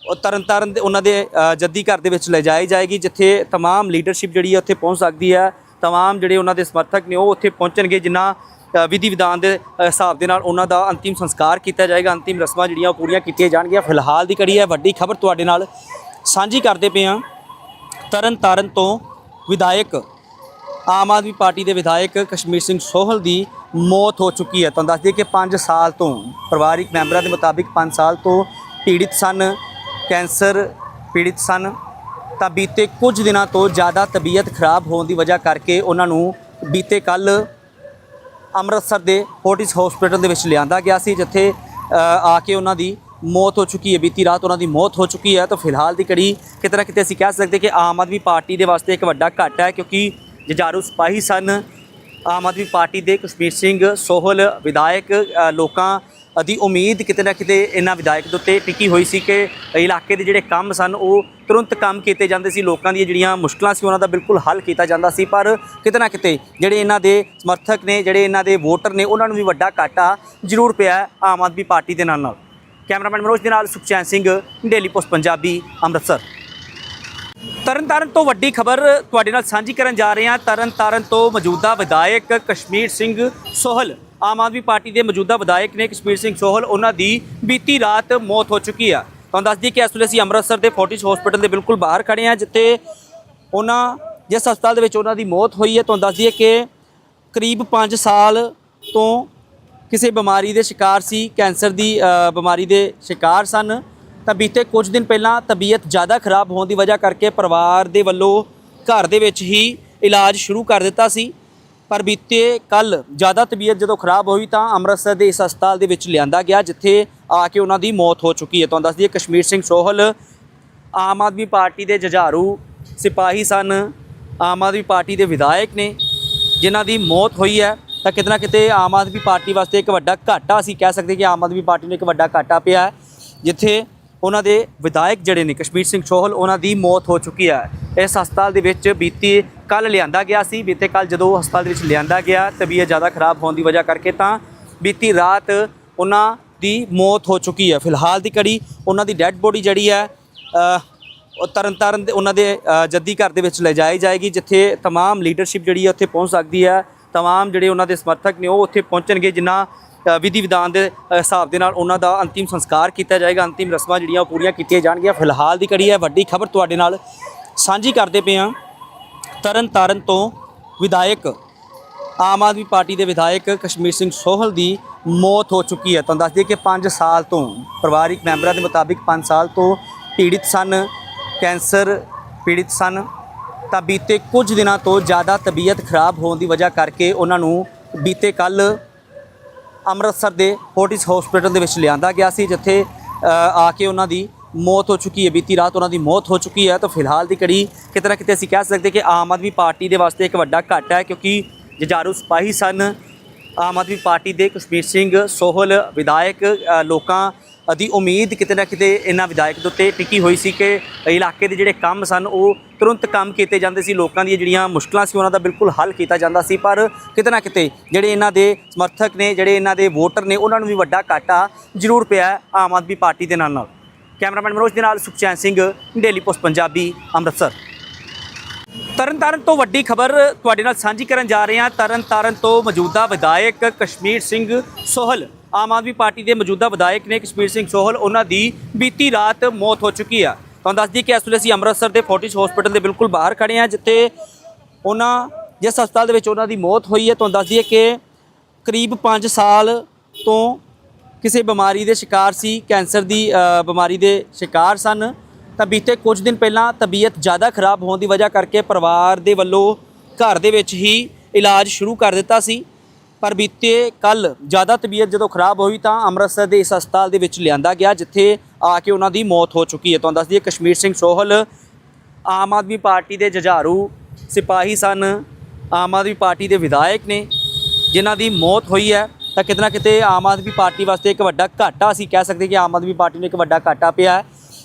ਉਹ ਤਰਨਤਾਰਨ ਦੇ ਉਹਨਾਂ ਦੇ ਅ, ਜੱਦੀ ਘਰ ਦੇ ਵਿੱਚ ਲੈ ਜਾਈ ਜਾਏਗੀ ਜਿੱਥੇ तमाम ਲੀਡਰਸ਼ਿਪ ਜਿਹੜੀ ਹੈ ਉੱਥੇ ਪਹੁੰਚ ਸਕਦੀ ਹੈ तमाम ਜਿਹੜੇ ਉਹਨਾਂ ਦੇ ਸਮਰਥਕ ਨੇ ਉਹ ਉੱਥੇ ਪਹੁੰਚਣਗੇ ਜਿਨ੍ਹਾਂ ਅ, ਵਿਧੀ ਵਿਧਾਨ ਦੇ ਅ, ਹਿਸਾਬ ਦੇ ਨਾਲ ਉਹਨਾਂ ਦਾ ਅੰਤਿਮ ਸੰਸਕਾਰ ਕੀਤਾ ਜਾਏਗਾ ਅੰਤਿਮ ਰਸਮਾਂ ਜਿਹੜੀਆਂ ਉਹ ਪੂਰੀਆਂ ਕੀਤੀਆਂ ਜਾਣਗੀਆਂ ਫਿਲਹਾਲ ਦੀ ਕੜੀ ਹੈ ਵੱਡੀ ਖਬਰ ਤੁਹਾਡੇ ਨਾਲ ਸਾਂਝੀ ਕਰਦੇ ਪਏ ਹਾਂ ਤਰਨਤਾਰਨ ਤੋਂ ਵਿਧਾਇਕ ਆਮ ਆਦਮੀ ਪਾਰਟੀ ਦੇ ਵਿਧਾਇਕ ਕਸ਼ਮੀਰ ਸਿੰਘ ਸੋਹਲ ਦੀ ਮੌਤ ਹੋ ਚੁੱਕੀ ਹੈ। ਤੁਹਾਨੂੰ ਦੱਸ ਦਈਏ ਕਿ 5 ਸਾਲ ਤੋਂ ਪਰਿਵਾਰਿਕ ਮੈਂਬਰਾਂ ਦੇ ਮੁਤਾਬਿਕ 5 ਸਾਲ ਤੋਂ ਪੀੜਿਤ ਸਨ, ਕੈਂਸਰ ਪੀੜਿਤ ਸਨ। ਤਾਂ ਬੀਤੇ ਕੁਝ ਦਿਨਾਂ ਤੋਂ ਜ਼ਿਆਦਾ ਤਬੀਅਤ ਖਰਾਬ ਹੋਣ ਦੀ ਵਜ੍ਹਾ ਕਰਕੇ ਉਹਨਾਂ ਨੂੰ ਬੀਤੇ ਕੱਲ ਅੰਮ੍ਰਿਤਸਰ ਦੇ ਫੋਰਟਿਸ ਹਸਪੀਟਲ ਦੇ ਵਿੱਚ ਲਿਆਂਦਾ ਗਿਆ ਸੀ, ਜਿੱਥੇ ਆ ਕੇ ਉਹਨਾਂ ਦੀ ਮੌਤ ਹੋ ਚੁੱਕੀ ਹੈ, ਬੀਤੀ ਰਾਤ ਉਹਨਾਂ ਦੀ ਮੌਤ ਹੋ ਚੁੱਕੀ ਹੈ। ਤਾਂ ਫਿਲਹਾਲ ਦੀ ਕੜੀ ਕਿਤੇ ਨਾ ਕਿਤੇ ਅਸੀਂ ਕਹਿ ਸਕਦੇ ਕਿ ਆਮ ਆਦਮੀ ਪਾਰਟੀ ਦੇ ਵਾਸਤੇ ਇੱਕ ਵੱਡਾ ਘਾਟਾ ਹੈ, ਕਿਉਂਕਿ ਜਜਾਰੂ ਸਿਪਾਹੀ ਸਨ ਆਮ ਆਦਮੀ ਪਾਰਟੀ ਦੇ ਕਸ਼ਮੀਰ ਸਿੰਘ ਸੋਹਲ, ਵਿਧਾਇਕ ਲੋਕਾਂ ਦੀ ਉਮੀਦ ਕਿਤੇ ਨਾ ਕਿਤੇ ਇਹਨਾਂ ਵਿਧਾਇਕ ਦੇ ਉੱਤੇ ਟਿੱਕੀ ਹੋਈ ਸੀ ਕਿ ਇਲਾਕੇ ਦੇ ਜਿਹੜੇ ਕੰਮ ਸਨ, ਉਹ ਤੁਰੰਤ ਕੰਮ ਕੀਤੇ ਜਾਂਦੇ ਸੀ। ਲੋਕਾਂ ਦੀਆਂ ਜਿਹੜੀਆਂ ਮੁਸ਼ਕਲਾਂ ਸੀ, ਉਹਨਾਂ ਦਾ ਬਿਲਕੁਲ ਹੱਲ ਕੀਤਾ ਜਾਂਦਾ ਸੀ। ਪਰ ਕਿਤੇ ਨਾ ਕਿਤੇ ਜਿਹੜੇ ਇਹਨਾਂ ਦੇ ਸਮਰਥਕ ਨੇ, ਜਿਹੜੇ ਇਹਨਾਂ ਦੇ ਵੋਟਰ ਨੇ, ਉਹਨਾਂ ਨੂੰ ਵੀ ਵੱਡਾ ਘਾਟਾ ਜ਼ਰੂਰ ਪਿਆ ਆਮ ਆਦਮੀ ਪਾਰਟੀ ਦੇ ਨਾਲ ਨਾਲ ਕੈਮਰਾਮੈਨ ਮਨੋਜ ਦੇ ਨਾਲ ਸੁਖਚੈਨ ਸਿੰਘ, ਡੇਲੀ ਪੋਸਟ ਪੰਜਾਬੀ, ਅੰਮ੍ਰਿਤਸਰ। ਤਰਨਤਾਰਨ ਤੋਂ ਵੱਡੀ ਖਬਰ ਤੁਹਾਡੇ ਨਾਲ ਸਾਂਝੀ ਕਰਨ ਜਾ ਰਹੇ ਹਾਂ। ਤਰਨਤਾਰਨ ਤੋਂ ਮੌਜੂਦਾ ਵਿਧਾਇਕ ਕਸ਼ਮੀਰ ਸਿੰਘ ਸੋਹਲ, ਆਮ ਆਦਮੀ ਪਾਰਟੀ ਦੇ ਮੌਜੂਦਾ ਵਿਧਾਇਕ ਨੇ ਕਸ਼ਮੀਰ ਸਿੰਘ ਸੋਹਲ, ਉਹਨਾਂ ਦੀ ਬੀਤੀ ਰਾਤ ਮੌਤ ਹੋ ਚੁੱਕੀ ਆ। ਤੁਹਾਨੂੰ ਦੱਸ ਦਈਏ ਕਿ ਇਸ ਵੇਲੇ ਅਸੀਂ ਅੰਮ੍ਰਿਤਸਰ ਦੇ ਫੋਰਟਿਸ ਹਸਪੀਟਲ ਦੇ ਬਿਲਕੁਲ ਬਾਹਰ ਖੜੇ ਹਾਂ, ਜਿੱਥੇ ਉਹਨਾਂ, ਜਿਸ ਹਸਪਤਾਲ ਦੇ ਵਿੱਚ ਉਹਨਾਂ ਦੀ ਮੌਤ ਹੋਈ ਹੈ। ਤੁਹਾਨੂੰ ਦੱਸ ਦਈਏ ਕਿ ਕਰੀਬ 5 ਸਾਲ ਤੋਂ ਕਿਸੇ ਬਿਮਾਰੀ ਦੇ ਸ਼ਿਕਾਰ ਸੀ, ਕੈਂਸਰ ਦੀ ਬਿਮਾਰੀ ਦੇ ਸ਼ਿਕਾਰ ਸਨ, ਤਾਂ ਬੀਤੇ ਕੁਝ ਦਿਨ ਪਹਿਲਾਂ ਤਬੀਅਤ ਜ਼ਿਆਦਾ ਖਰਾਬ ਹੋਣ ਦੀ ਵਜ੍ਹਾ ਕਰਕੇ ਪਰਿਵਾਰ ਦੇ ਵੱਲੋਂ ਘਰ ਦੇ ਵਿੱਚ ਹੀ ਇਲਾਜ ਸ਼ੁਰੂ ਕਰ ਦਿੱਤਾ ਸੀ। ਪਰ ਬੀਤੇ ਕੱਲ ਜ਼ਿਆਦਾ ਤਬੀਅਤ ਜਦੋਂ ਖਰਾਬ ਹੋਈ ਤਾਂ ਅੰਮ੍ਰਿਤਸਰ ਦੇ ਇਸ ਹਸਪਤਾਲ ਦੇ ਵਿੱਚ ਲਿਆਂਦਾ ਗਿਆ, ਜਿੱਥੇ ਆ ਕੇ ਉਹਨਾਂ ਦੀ ਮੌਤ ਹੋ ਚੁੱਕੀ ਹੈ। ਤੁਹਾਨੂੰ ਦੱਸ ਦਈਏ, ਕਸ਼ਮੀਰ ਸਿੰਘ ਸੋਹਲ, ਆਮ ਆਦਮੀ ਪਾਰਟੀ ਦੇ ਜੁਝਾਰੂ ਸਿਪਾਹੀ ਸਨ, ਆਮ ਆਦਮੀ ਪਾਰਟੀ ਦੇ ਵਿਧਾਇਕ ਨੇ, ਜਿਨ੍ਹਾਂ ਦੀ ਮੌਤ ਹੋਈ ਹੈ। ਤਾਂ ਕਿਤੇ ਨਾ ਕਿਤੇ ਆਮ ਆਦਮੀ ਪਾਰਟੀ ਵਾਸਤੇ ਇੱਕ ਵੱਡਾ ਘਾਟਾ ਅਸੀਂ ਕਹਿ ਸਕਦੇ ਕਿ ਆਮ ਆਦਮੀ ਪਾਰਟੀ ਨੂੰ ਇੱਕ ਵੱਡਾ ਘਾਟਾ ਪਿਆ ਹੈ ਜਿੱਥੇ ਉਹਨਾਂ ਦੇ ਵਿਧਾਇਕ ਜਿਹੜੇ ਨੇ ਕਸ਼ਮੀਰ ਸਿੰਘ ਸੋਹਲ ਉਹਨਾਂ ਦੀ ਮੌਤ ਹੋ ਚੁੱਕੀ ਹੈ ਇਸ ਹਸਪਤਾਲ ਦੇ ਵਿੱਚ ਬੀਤੀ ਕੱਲ ਲਿਆਂਦਾ ਗਿਆ ਸੀ ਬੀਤੇ ਕੱਲ ਜਦੋਂ ਹਸਪਤਾਲ ਦੇ ਵਿੱਚ ਲਿਆਂਦਾ ਗਿਆ ਤਬੀਅਤ ਜ਼ਿਆਦਾ ਖਰਾਬ ਹੋਣ ਦੀ ਵਜ੍ਹਾ ਕਰਕੇ ਤਾਂ ਬੀਤੀ ਰਾਤ ਉਹਨਾਂ ਦੀ ਮੌਤ ਹੋ ਚੁੱਕੀ ਹੈ ਫਿਲਹਾਲ ਦੀ ਕੜੀ ਉਹਨਾਂ ਦੀ ਡੈੱਡ ਬੋਡੀ ਜਿਹੜੀ ਹੈ ਅ, ਉਹ ਤਰਨਤਾਰਨ ਦੇ ਉਹਨਾਂ ਦੇ ਅ, ਜੱਦੀ ਘਰ ਦੇ ਵਿੱਚ ਲੈ ਜਾਈ ਜਾਏਗੀ ਜਿੱਥੇ तमाम ਲੀਡਰਸ਼ਿਪ ਜਿਹੜੀ ਹੈ ਉੱਥੇ ਪਹੁੰਚ ਸਕਦੀ ਹੈ तमाम ਜਿਹੜੇ ਉਹਨਾਂ ਦੇ ਸਮਰਥਕ ਨੇ ਉਹ ਉੱਥੇ ਪਹੁੰਚਣਗੇ ਜਿਨ੍ਹਾਂ ਅ, ਵਿਧੀ ਵਿਧਾਨ ਦੇ ਅ, ਹਿਸਾਬ ਦੇ ਨਾਲ ਉਹਨਾਂ ਦਾ ਅੰਤਿਮ ਸੰਸਕਾਰ ਕੀਤਾ ਜਾਏਗਾ ਅੰਤਿਮ ਰਸਮਾਂ ਜਿਹੜੀਆਂ ਉਹ ਪੂਰੀਆਂ ਕੀਤੀਆਂ ਜਾਣਗੀਆਂ ਫਿਲਹਾਲ ਦੀ ਕੜੀ ਹੈ ਵੱਡੀ ਖਬਰ ਤੁਹਾਡੇ ਨਾਲ ਸਾਂਝੀ ਕਰਦੇ ਪਏ ਹਾਂ ਤਰਨ ਤਾਰਨ ਤੋਂ ਵਿਧਾਇਕ ਆਮ ਆਦਮੀ ਪਾਰਟੀ ਦੇ ਵਿਧਾਇਕ ਕਸ਼ਮੀਰ ਸਿੰਘ ਸੋਹਲ ਦੀ ਮੌਤ ਹੋ ਚੁੱਕੀ ਹੈ ਤੁਹਾਨੂੰ ਦੱਸ ਦਈਏ ਕਿ 5 ਸਾਲ ਤੋਂ ਪਰਿਵਾਰਿਕ ਮੈਂਬਰਾਂ ਦੇ ਮੁਤਾਬਿਕ 5 ਸਾਲ ਤੋਂ ਪੀੜਿਤ ਸਨ ਕੈਂਸਰ ਪੀੜਿਤ ਸਨ ਤਾਂ ਬੀਤੇ ਕੁਝ ਦਿਨਾਂ ਤੋਂ ਜ਼ਿਆਦਾ ਤਬੀਅਤ ਖਰਾਬ ਹੋਣ ਦੀ ਵਜ੍ਹਾ ਕਰਕੇ ਉਹਨਾਂ ਨੂੰ ਬੀਤੇ ਕੱਲ ਅੰਮ੍ਰਿਤਸਰ ਦੇ ਫੋਰਟਿਸ ਹਸਪੀਟਲ ਦੇ ਵਿੱਚ ਲਿਆਂਦਾ ਗਿਆ ਸੀ, ਜਿੱਥੇ ਆ ਕੇ ਉਹਨਾਂ ਦੀ ਮੌਤ ਹੋ ਚੁੱਕੀ ਹੈ। ਬੀਤੀ ਰਾਤ ਉਹਨਾਂ ਦੀ ਮੌਤ ਹੋ ਚੁੱਕੀ ਹੈ। ਤਾਂ ਫਿਲਹਾਲ ਦੀ ਕੜੀ ਕਿਤੇ ਨਾ ਕਿਤੇ ਅਸੀਂ ਕਹਿ ਸਕਦੇ ਕਿ ਆਮ ਆਦਮੀ ਪਾਰਟੀ ਦੇ ਵਾਸਤੇ ਇੱਕ ਵੱਡਾ ਘਾਟਾ ਹੈ, ਕਿਉਂਕਿ ਜਜਾਰੂ ਸਿਪਾਹੀ ਸਨ। ਆਮ ਆਦਮੀ ਪਾਰਟੀ ਦੇ ਕਸ਼ਮੀਰ ਸਿੰਘ ਸੋਹਲ, ਵਿਧਾਇਕ ਲੋਕਾਂ ਦੀ ਉਮੀਦ ਕਿਤੇ ਨਾ ਕਿਤੇ ਇਹਨਾਂ ਵਿਧਾਇਕ ਦੇ ਉੱਤੇ ਟਿਕੀ ਹੋਈ ਸੀ ਕਿ ਇਲਾਕੇ ਦੇ ਜਿਹੜੇ ਕੰਮ ਸਨ, ਉਹ ਤੁਰੰਤ ਕੰਮ ਕੀਤੇ ਜਾਂਦੇ ਸੀ। ਲੋਕਾਂ ਦੀਆਂ ਜਿਹੜੀਆਂ ਮੁਸ਼ਕਲਾਂ ਸੀ, ਉਹਨਾਂ ਦਾ ਬਿਲਕੁਲ ਹੱਲ ਕੀਤਾ ਜਾਂਦਾ ਸੀ। ਪਰ ਕਿਤੇ ਨਾ ਕਿਤੇ ਜਿਹੜੇ ਇਹਨਾਂ ਦੇ ਸਮਰਥਕ ਨੇ, ਜਿਹੜੇ ਇਹਨਾਂ ਦੇ ਵੋਟਰ ਨੇ, ਉਹਨਾਂ ਨੂੰ ਵੀ ਵੱਡਾ ਘਾਟਾ ਜ਼ਰੂਰ ਪਿਆ ਆਮ ਆਦਮੀ ਪਾਰਟੀ ਦੇ ਨਾਲ ਨਾਲ ਕੈਮਰਾਮੈਨ ਮਨੋਜ ਦੇ ਨਾਲ ਸੁਖਚੈਨ ਸਿੰਘ, ਡੇਲੀ ਪੋਸਟ ਪੰਜਾਬੀ, ਅੰਮ੍ਰਿਤਸਰ। ਤਰਨਤਾਰਨ ਤੋਂ ਵੱਡੀ ਖਬਰ ਤੁਹਾਡੇ ਨਾਲ ਸਾਂਝੀ ਕਰਨ ਜਾ ਰਹੇ ਹਾਂ। ਤਰਨਤਾਰਨ ਤੋਂ ਮੌਜੂਦਾ ਵਿਧਾਇਕ ਕਸ਼ਮੀਰ ਸਿੰਘ ਸੋਹਲ ਆਮ ਆਦਮੀ ਪਾਰਟੀ ਦੇ ਮੌਜੂਦਾ ਵਿਧਾਇਕ ਨੇ ਕਸ਼ਮੀਰ ਸਿੰਘ ਸੋਹਲ, ਉਹਨਾਂ ਦੀ ਬੀਤੀ ਰਾਤ ਮੌਤ ਹੋ ਚੁੱਕੀ ਆ। ਤੁਹਾਨੂੰ ਦੱਸ ਦਈਏ ਕਿ ਇਸ ਵੇਲੇ ਅਸੀਂ ਅੰਮ੍ਰਿਤਸਰ ਦੇ ਫੋਰਟਿਸ ਹਸਪੀਟਲ ਦੇ ਬਿਲਕੁਲ ਬਾਹਰ ਖੜੇ ਹਾਂ ਜਿੱਥੇ ਉਹਨਾਂ, ਜਿਸ ਹਸਪਤਾਲ ਦੇ ਵਿੱਚ ਉਹਨਾਂ ਦੀ ਮੌਤ ਹੋਈ ਹੈ, ਤੁਹਾਨੂੰ ਦੱਸ ਦਈਏ ਕਿ ਕਰੀਬ 5 ਸਾਲ ਤੋਂ ਕਿਸੇ ਬਿਮਾਰੀ ਦੇ ਸ਼ਿਕਾਰ ਸੀ, ਕੈਂਸਰ ਦੀ ਬਿਮਾਰੀ ਦੇ ਸ਼ਿਕਾਰ ਸਨ। ਤਾਂ ਬੀਤੇ ਕੁਝ ਦਿਨ ਪਹਿਲਾਂ ਤਬੀਅਤ ਜ਼ਿਆਦਾ ਖਰਾਬ ਹੋਣ ਦੀ ਵਜ੍ਹਾ ਕਰਕੇ ਪਰਿਵਾਰ ਦੇ ਵੱਲੋਂ ਘਰ ਦੇ ਵਿੱਚ ਹੀ ਇਲਾਜ ਸ਼ੁਰੂ ਕਰ ਦਿੱਤਾ ਸੀ। ਪਰ ਬੀਤੇ ਕੱਲ ਜ਼ਿਆਦਾ ਤਬੀਅਤ ਜਦੋਂ ਖਰਾਬ ਹੋਈ ਤਾਂ ਅੰਮ੍ਰਿਤਸਰ ਦੇ ਇਸ ਹਸਪਤਾਲ ਦੇ ਵਿੱਚ ਲਿਆਂਦਾ ਗਿਆ, ਜਿੱਥੇ ਆ ਕੇ ਉਹਨਾਂ ਦੀ ਮੌਤ ਹੋ ਚੁੱਕੀ ਹੈ। ਤੁਹਾਨੂੰ ਦੱਸ ਦਈਏ, ਕਸ਼ਮੀਰ ਸਿੰਘ ਸੋਹਲ, ਆਮ ਆਦਮੀ ਪਾਰਟੀ ਦੇ ਜੁਝਾਰੂ ਸਿਪਾਹੀ ਸਨ, ਆਮ ਆਦਮੀ ਪਾਰਟੀ ਦੇ ਵਿਧਾਇਕ ਨੇ, ਜਿਨ੍ਹਾਂ ਦੀ ਮੌਤ ਹੋਈ ਹੈ। ਤਾਂ ਕਿਤੇ ਨਾ ਕਿਤੇ ਆਮ ਆਦਮੀ ਪਾਰਟੀ ਵਾਸਤੇ ਇੱਕ ਵੱਡਾ ਘਾਟਾ ਅਸੀਂ ਕਹਿ ਸਕਦੇ ਕਿ ਆਮ ਆਦਮੀ ਪਾਰਟੀ ਨੂੰ ਇੱਕ ਵੱਡਾ ਘਾਟਾ ਪਿਆ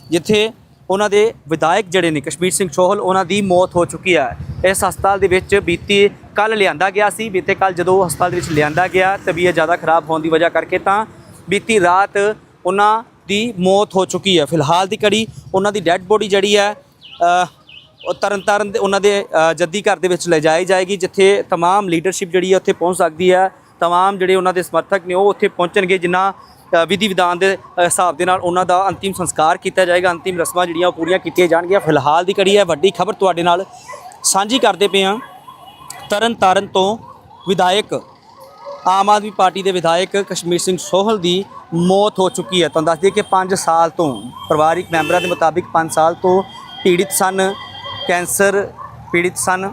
ਜਿੱਥੇ ਉਹਨਾਂ ਦੇ ਵਿਧਾਇਕ ਜਿਹੜੇ ਨੇ ਕਸ਼ਮੀਰ ਸਿੰਘ ਸੋਹਲ ਉਹਨਾਂ ਦੀ ਮੌਤ ਹੋ ਚੁੱਕੀ ਹੈ ਇਸ ਹਸਪਤਾਲ ਦੇ ਵਿੱਚ ਬੀਤੀ ਕੱਲ ਲਿਆਂਦਾ ਗਿਆ ਸੀ ਬੀਤੇ ਕੱਲ ਜਦੋਂ ਹਸਪਤਾਲ ਦੇ ਵਿੱਚ ਲਿਆਂਦਾ ਗਿਆ ਤਬੀਅਤ ਜ਼ਿਆਦਾ ਖਰਾਬ ਹੋਣ ਦੀ ਵਜ੍ਹਾ ਕਰਕੇ ਤਾਂ ਬੀਤੀ ਰਾਤ ਉਹਨਾਂ ਦੀ ਮੌਤ ਹੋ ਚੁੱਕੀ ਹੈ ਫਿਲਹਾਲ ਦੀ ਕੜੀ ਉਹਨਾਂ ਦੀ ਡੈੱਡ ਬੋਡੀ ਜਿਹੜੀ ਹੈ ਅ, ਉਹ ਤਰਨਤਾਰਨ ਦੇ ਉਹਨਾਂ ਦੇ ਅ, ਜੱਦੀ ਘਰ ਦੇ ਵਿੱਚ ਲੈ ਜਾਈ ਜਾਏਗੀ ਜਿੱਥੇ तमाम ਲੀਡਰਸ਼ਿਪ ਜਿਹੜੀ ਹੈ ਉੱਥੇ ਪਹੁੰਚ ਸਕਦੀ ਹੈ तमाम ਜਿਹੜੇ ਉਹਨਾਂ ਦੇ ਸਮਰਥਕ ਨੇ ਉਹ ਉੱਥੇ ਪਹੁੰਚਣਗੇ ਜਿਨ੍ਹਾਂ ਅ, ਵਿਧੀ ਵਿਧਾਨ ਦੇ ਹਿਸਾਬ ਦੇ ਨਾਲ ਉਹਨਾਂ ਦਾ ਅੰਤਿਮ ਸੰਸਕਾਰ ਕੀਤਾ ਜਾਏਗਾ, ਅੰਤਿਮ ਰਸਮਾਂ ਜਿਹੜੀਆਂ ਉਹ ਪੂਰੀਆਂ ਕੀਤੀਆਂ ਜਾਣਗੀਆਂ। ਫਿਲਹਾਲ ਦੀ ਕੜੀ ਹੈ, ਵੱਡੀ ਖਬਰ ਤੁਹਾਡੇ ਨਾਲ ਸਾਂਝੀ ਕਰਦੇ ਪਏ ਹਾਂ। ਤਰਨ ਤਾਰਨ ਤੋਂ ਵਿਧਾਇਕ ਆਮ ਆਦਮੀ ਪਾਰਟੀ ਦੇ ਵਿਧਾਇਕ ਕਸ਼ਮੀਰ ਸਿੰਘ ਸੋਹਲ ਦੀ ਮੌਤ ਹੋ ਚੁੱਕੀ ਹੈ। ਤੁਹਾਨੂੰ ਦੱਸ ਦਈਏ ਕਿ 5 ਸਾਲ ਤੋਂ ਪਰਿਵਾਰਿਕ ਮੈਂਬਰਾਂ ਦੇ ਮੁਤਾਬਿਕ 5 ਸਾਲ ਤੋਂ ਪੀੜਿਤ ਸਨ, ਕੈਂਸਰ ਪੀੜਿਤ ਸਨ।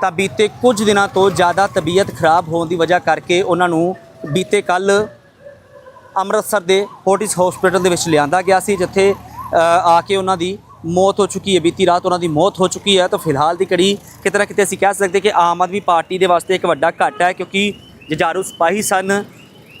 ਤਾਂ ਬੀਤੇ ਕੁਝ ਦਿਨਾਂ ਤੋਂ ਜ਼ਿਆਦਾ ਤਬੀਅਤ ਖਰਾਬ ਹੋਣ ਦੀ ਵਜ੍ਹਾ ਕਰਕੇ ਉਹਨਾਂ ਨੂੰ ਬੀਤੇ ਕੱਲ ਅੰਮ੍ਰਿਤਸਰ ਦੇ ਫੋਰਟਿਸ ਹਸਪੀਟਲ ਦੇ ਵਿੱਚ ਲਿਆਂਦਾ ਗਿਆ ਸੀ, ਜਿੱਥੇ ਆ ਕੇ ਉਹਨਾਂ ਦੀ ਮੌਤ ਹੋ ਚੁੱਕੀ ਹੈ। ਬੀਤੀ ਰਾਤ ਉਹਨਾਂ ਦੀ ਮੌਤ ਹੋ ਚੁੱਕੀ ਹੈ। ਤਾਂ ਫਿਲਹਾਲ ਦੀ ਕੜੀ ਕਿਤੇ ਨਾ ਕਿਤੇ ਅਸੀਂ ਕਹਿ ਸਕਦੇ ਕਿ ਆਮ ਆਦਮੀ ਪਾਰਟੀ ਦੇ ਵਾਸਤੇ ਇੱਕ ਵੱਡਾ ਘਾਟਾ ਹੈ, ਕਿਉਂਕਿ ਜਜਾਰੂ ਸਿਪਾਹੀ ਸਨ।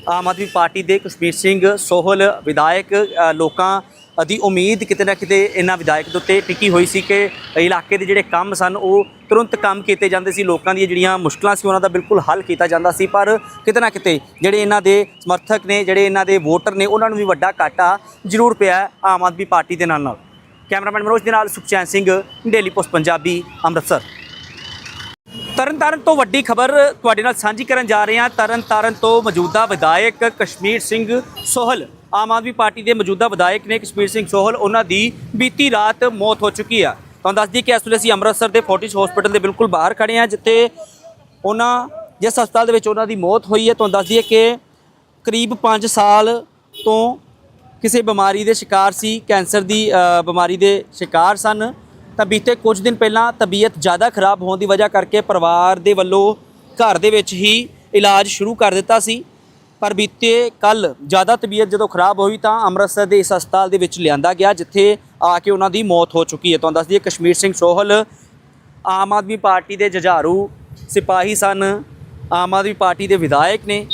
ਆਮ ਆਦਮੀ ਪਾਰਟੀ ਦੇ ਕਸ਼ਮੀਰ ਸਿੰਘ ਸੋਹਲ, ਵਿਧਾਇਕ ਲੋਕਾਂ ਦੀ ਉਮੀਦ ਕਿਤੇ ਨਾ ਕਿਤੇ ਇਹਨਾਂ ਵਿਧਾਇਕ ਦੇ ਉੱਤੇ ਟਿਕੀ ਹੋਈ ਸੀ ਕਿ ਇਲਾਕੇ ਦੇ ਜਿਹੜੇ ਕੰਮ ਸਨ, ਉਹ ਤੁਰੰਤ ਕੰਮ ਕੀਤੇ ਜਾਂਦੇ ਸੀ। ਲੋਕਾਂ ਦੀਆਂ ਜਿਹੜੀਆਂ ਮੁਸ਼ਕਲਾਂ ਸੀ, ਉਹਨਾਂ ਦਾ ਬਿਲਕੁਲ ਹੱਲ ਕੀਤਾ ਜਾਂਦਾ ਸੀ। ਪਰ ਕਿਤੇ ਨਾ ਕਿਤੇ ਜਿਹੜੇ ਇਹਨਾਂ ਦੇ ਸਮਰਥਕ ਨੇ, ਜਿਹੜੇ ਇਹਨਾਂ ਦੇ ਵੋਟਰ ਨੇ, ਉਹਨਾਂ ਨੂੰ ਵੀ ਵੱਡਾ ਘਾਟਾ ਜ਼ਰੂਰ ਪਿਆ ਆਮ ਆਦਮੀ ਪਾਰਟੀ ਦੇ ਨਾਲ ਨਾਲ ਕੈਮਰਾਮੈਨ ਮਨੋਜ ਦੇ ਨਾਲ ਸੁਖਚੈਨ ਸਿੰਘ, ਡੇਲੀ ਪੋਸਟ ਪੰਜਾਬੀ, ਅੰਮ੍ਰਿਤਸਰ। ਤਰਨਤਾਰਨ ਤੋਂ ਵੱਡੀ ਖਬਰ ਤੁਹਾਡੇ ਨਾਲ ਸਾਂਝੀ ਕਰਨ ਜਾ ਰਹੇ ਹਾਂ। ਤਰਨਤਾਰਨ ਤੋਂ ਮੌਜੂਦਾ ਵਿਧਾਇਕ ਕਸ਼ਮੀਰ ਸਿੰਘ ਸੋਹਲ। ਆਮ ਆਦਮੀ ਪਾਰਟੀ ਦੇ ਮੌਜੂਦਾ ਵਿਧਾਇਕ ਨੇ ਕਸ਼ਮੀਰ ਸਿੰਘ ਸੋਹਲ, ਉਹਨਾਂ ਦੀ ਬੀਤੀ ਰਾਤ ਮੌਤ ਹੋ ਚੁੱਕੀ ਆ। ਤੁਹਾਨੂੰ ਦੱਸ ਦਈਏ ਕਿ ਇਸ ਵੇਲੇ ਅਸੀਂ ਅੰਮ੍ਰਿਤਸਰ ਦੇ ਫੋਰਟਿਸ ਹਸਪੀਟਲ ਦੇ ਬਿਲਕੁਲ ਬਾਹਰ ਖੜੇ ਹਾਂ ਜਿੱਥੇ ਉਹਨਾਂ, ਜਿਸ ਹਸਪਤਾਲ ਦੇ ਵਿੱਚ ਉਹਨਾਂ ਦੀ ਮੌਤ ਹੋਈ ਹੈ। ਤੁਹਾਨੂੰ ਦੱਸ ਦਈਏ ਕਿ ਕਰੀਬ 5 ਸਾਲ ਤੋਂ ਕਿਸੇ ਬਿਮਾਰੀ ਦੇ ਸ਼ਿਕਾਰ ਸੀ, ਕੈਂਸਰ ਦੀ ਬਿਮਾਰੀ ਦੇ ਸ਼ਿਕਾਰ ਸਨ। ਤਾਂ ਬੀਤੇ ਕੁਝ ਦਿਨ ਪਹਿਲਾਂ ਤਬੀਅਤ ਜ਼ਿਆਦਾ ਖਰਾਬ ਹੋਣ ਦੀ ਵਜ੍ਹਾ ਕਰਕੇ ਪਰਿਵਾਰ ਦੇ ਵੱਲੋਂ ਘਰ ਦੇ ਵਿੱਚ ਹੀ ਇਲਾਜ ਸ਼ੁਰੂ ਕਰ ਦਿੱਤਾ ਸੀ। ਪਰ ਬੀਤੇ ਕੱਲ ਜ਼ਿਆਦਾ ਤਬੀਅਤ ਜਦੋਂ ਖਰਾਬ ਹੋਈ ਤਾਂ ਅੰਮ੍ਰਿਤਸਰ ਦੇ ਇਸ ਹਸਪਤਾਲ ਦੇ ਵਿੱਚ ਲਿਆਂਦਾ ਗਿਆ, ਜਿੱਥੇ ਆ ਕੇ ਉਹਨਾਂ ਦੀ ਮੌਤ ਹੋ ਚੁੱਕੀ ਹੈ। ਤੁਹਾਨੂੰ ਦੱਸ ਦਈਏ, ਕਸ਼ਮੀਰ ਸਿੰਘ ਸੋਹਲ, ਆਮ ਆਦਮੀ ਪਾਰਟੀ ਦੇ ਜੁਝਾਰੂ ਸਿਪਾਹੀ ਸਨ, ਆਮ ਆਦਮੀ ਪਾਰਟੀ ਦੇ ਵਿਧਾਇਕ ਨੇ,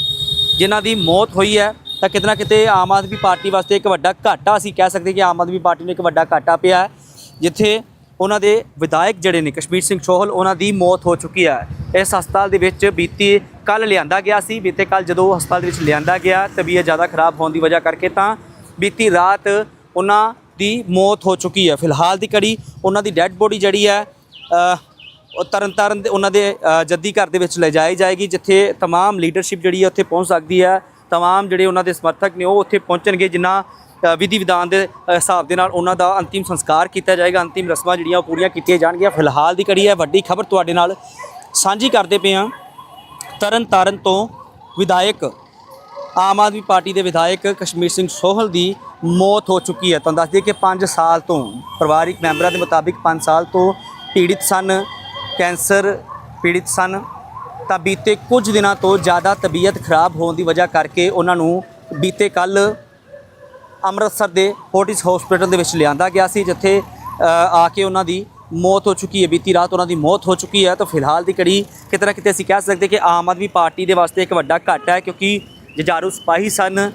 ਜਿਨ੍ਹਾਂ ਦੀ ਮੌਤ ਹੋਈ ਹੈ। ਤਾਂ ਕਿਤੇ ਨਾ ਕਿਤੇ ਆਮ ਆਦਮੀ ਪਾਰਟੀ ਵਾਸਤੇ ਇੱਕ ਵੱਡਾ ਘਾਟਾ ਅਸੀਂ ਕਹਿ ਸਕਦੇ ਕਿ ਆਮ ਆਦਮੀ ਪਾਰਟੀ ਨੂੰ ਇੱਕ ਵੱਡਾ ਘਾਟਾ ਪਿਆ ਜਿੱਥੇ ਉਹਨਾਂ ਦੇ ਵਿਧਾਇਕ ਜਿਹੜੇ ਨੇ, ਕਸ਼ਮੀਰ ਸਿੰਘ ਸੋਹਲ, ਉਹਨਾਂ ਦੀ ਮੌਤ ਹੋ ਚੁੱਕੀ ਹੈ। ਇਸ ਹਸਪਤਾਲ ਦੇ ਵਿੱਚ ਬੀਤੀ ਕੱਲ ਲਿਆਂਦਾ ਗਿਆ ਸੀ ਬੀਤੇ ਕੱਲ ਜਦੋਂ ਹਸਪਤਾਲ ਦੇ ਵਿੱਚ ਲਿਆਂਦਾ ਗਿਆ ਤਬੀਅਤ ਜ਼ਿਆਦਾ ਖਰਾਬ ਹੋਣ ਦੀ ਵਜ੍ਹਾ ਕਰਕੇ ਤਾਂ ਬੀਤੀ ਰਾਤ ਉਹਨਾਂ ਦੀ ਮੌਤ ਹੋ ਚੁੱਕੀ ਹੈ ਫਿਲਹਾਲ ਦੀ ਕੜੀ ਉਹਨਾਂ ਦੀ ਡੈੱਡ ਬੋਡੀ ਜਿਹੜੀ ਹੈ ਅ, ਉਹ ਤਰਨਤਾਰਨ ਦੇ ਉਹਨਾਂ ਦੇ ਅ, ਜੱਦੀ ਘਰ ਦੇ ਵਿੱਚ ਲੈ ਜਾਈ ਜਾਏਗੀ ਜਿੱਥੇ तमाम ਲੀਡਰਸ਼ਿਪ ਜਿਹੜੀ ਹੈ ਉੱਥੇ ਪਹੁੰਚ ਸਕਦੀ ਹੈ तमाम ਜਿਹੜੇ ਉਹਨਾਂ ਦੇ ਸਮਰਥਕ ਨੇ ਉਹ ਉੱਥੇ ਪਹੁੰਚਣਗੇ ਜਿਨ੍ਹਾਂ ਅ, ਵਿਧੀ ਵਿਧਾਨ ਦੇ ਅ, ਹਿਸਾਬ ਦੇ ਨਾਲ ਉਹਨਾਂ ਦਾ ਅੰਤਿਮ ਸੰਸਕਾਰ ਕੀਤਾ ਜਾਏਗਾ ਅੰਤਿਮ ਰਸਮਾਂ ਜਿਹੜੀਆਂ ਉਹ ਪੂਰੀਆਂ ਕੀਤੀਆਂ ਜਾਣਗੀਆਂ ਫਿਲਹਾਲ ਦੀ ਕੜੀ ਹੈ ਵੱਡੀ ਖਬਰ ਤੁਹਾਡੇ ਨਾਲ ਸਾਂਝੀ ਕਰਦੇ ਪਏ ਹਾਂ ਤਰਨ ਤਾਰਨ ਤੋਂ ਵਿਧਾਇਕ ਆਮ ਆਦਮੀ ਪਾਰਟੀ ਦੇ ਵਿਧਾਇਕ ਕਸ਼ਮੀਰ ਸਿੰਘ ਸੋਹਲ ਦੀ ਮੌਤ ਹੋ ਚੁੱਕੀ ਹੈ। ਤੁਹਾਨੂੰ ਦੱਸ ਦਈਏ ਕਿ 5 ਸਾਲ ਤੋਂ ਪਰਿਵਾਰਿਕ ਮੈਂਬਰਾਂ ਦੇ ਮੁਤਾਬਿਕ 5 ਸਾਲ ਤੋਂ ਪੀੜਿਤ ਸਨ, ਕੈਂਸਰ ਪੀੜਿਤ ਸਨ। ਤਾਂ ਬੀਤੇ ਕੁਝ ਦਿਨਾਂ ਤੋਂ ਜ਼ਿਆਦਾ ਤਬੀਅਤ ਖਰਾਬ ਹੋਣ ਦੀ ਵਜ੍ਹਾ ਕਰਕੇ ਉਹਨਾਂ ਨੂੰ ਬੀਤੇ ਕੱਲ ਅੰਮ੍ਰਿਤਸਰ ਦੇ ਫੋਰਟਿਸ ਹਸਪੀਟਲ ਦੇ ਵਿੱਚ ਲਿਆਂਦਾ ਗਿਆ ਸੀ, ਜਿੱਥੇ ਆ ਕੇ ਉਹਨਾਂ ਦੀ ਮੌਤ ਹੋ ਚੁੱਕੀ ਹੈ, ਬੀਤੀ ਰਾਤ ਉਹਨਾਂ ਦੀ ਮੌਤ ਹੋ ਚੁੱਕੀ ਹੈ, ਤਾਂ ਫਿਲਹਾਲ ਦੀ ਕੜੀ ਕਿਤੇ ਨਾ ਕਿਤੇ ਅਸੀਂ ਕਹਿ ਸਕਦੇ ਕਿ ਆਮ ਆਦਮੀ ਪਾਰਟੀ ਦੇ ਵਾਸਤੇ ਇੱਕ ਵੱਡਾ ਘਾਟਾ ਹੈ, ਕਿਉਂਕਿ ਜਜ਼ਾਰੂ ਸਿਪਾਹੀ ਸਨ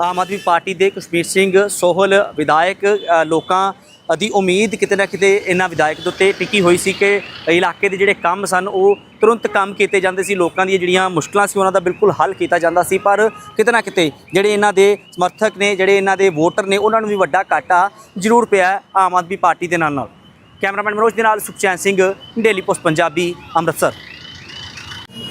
ਆਮ ਆਦਮੀ ਪਾਰਟੀ ਦੇ ਕਸ਼ਮੀਰ ਸਿੰਘ ਸੋਹਲ, ਵਿਧਾਇਕ ਲੋਕਾਂ ਦੀ ਉਮੀਦ ਕਿਤੇ ਨਾ ਕਿਤੇ ਇਹਨਾਂ ਵਿਧਾਇਕ ਦੇ ਉੱਤੇ ਟਿੱਕੀ ਹੋਈ ਸੀ ਕਿ ਇਲਾਕੇ ਦੇ ਜਿਹੜੇ ਕੰਮ ਸਨ, ਉਹ ਤੁਰੰਤ ਕੰਮ ਕੀਤੇ ਜਾਂਦੇ ਸੀ, ਲੋਕਾਂ ਦੀਆਂ ਜਿਹੜੀਆਂ ਮੁਸ਼ਕਲਾਂ ਸੀ ਉਹਨਾਂ ਦਾ ਬਿਲਕੁਲ ਹੱਲ ਕੀਤਾ ਜਾਂਦਾ ਸੀ, ਪਰ ਕਿਤੇ ਨਾ ਕਿਤੇ ਜਿਹੜੇ ਇਹਨਾਂ ਦੇ ਸਮਰਥਕ ਨੇ, ਜਿਹੜੇ ਇਹਨਾਂ ਦੇ ਵੋਟਰ ਨੇ, ਉਹਨਾਂ ਨੂੰ ਵੀ ਵੱਡਾ ਘਾਟਾ ਜ਼ਰੂਰ ਪਿਆ ਆਮ ਆਦਮੀ ਪਾਰਟੀ ਦੇ ਨਾਲ ਨਾਲ ਕੈਮਰਾਮੈਨ ਮਨੋਜ ਦੇ ਨਾਲ ਸੁਖਚੈਨ ਸਿੰਘ, ਡੇਲੀ ਪੋਸਟ ਪੰਜਾਬੀ, ਅੰਮ੍ਰਿਤਸਰ।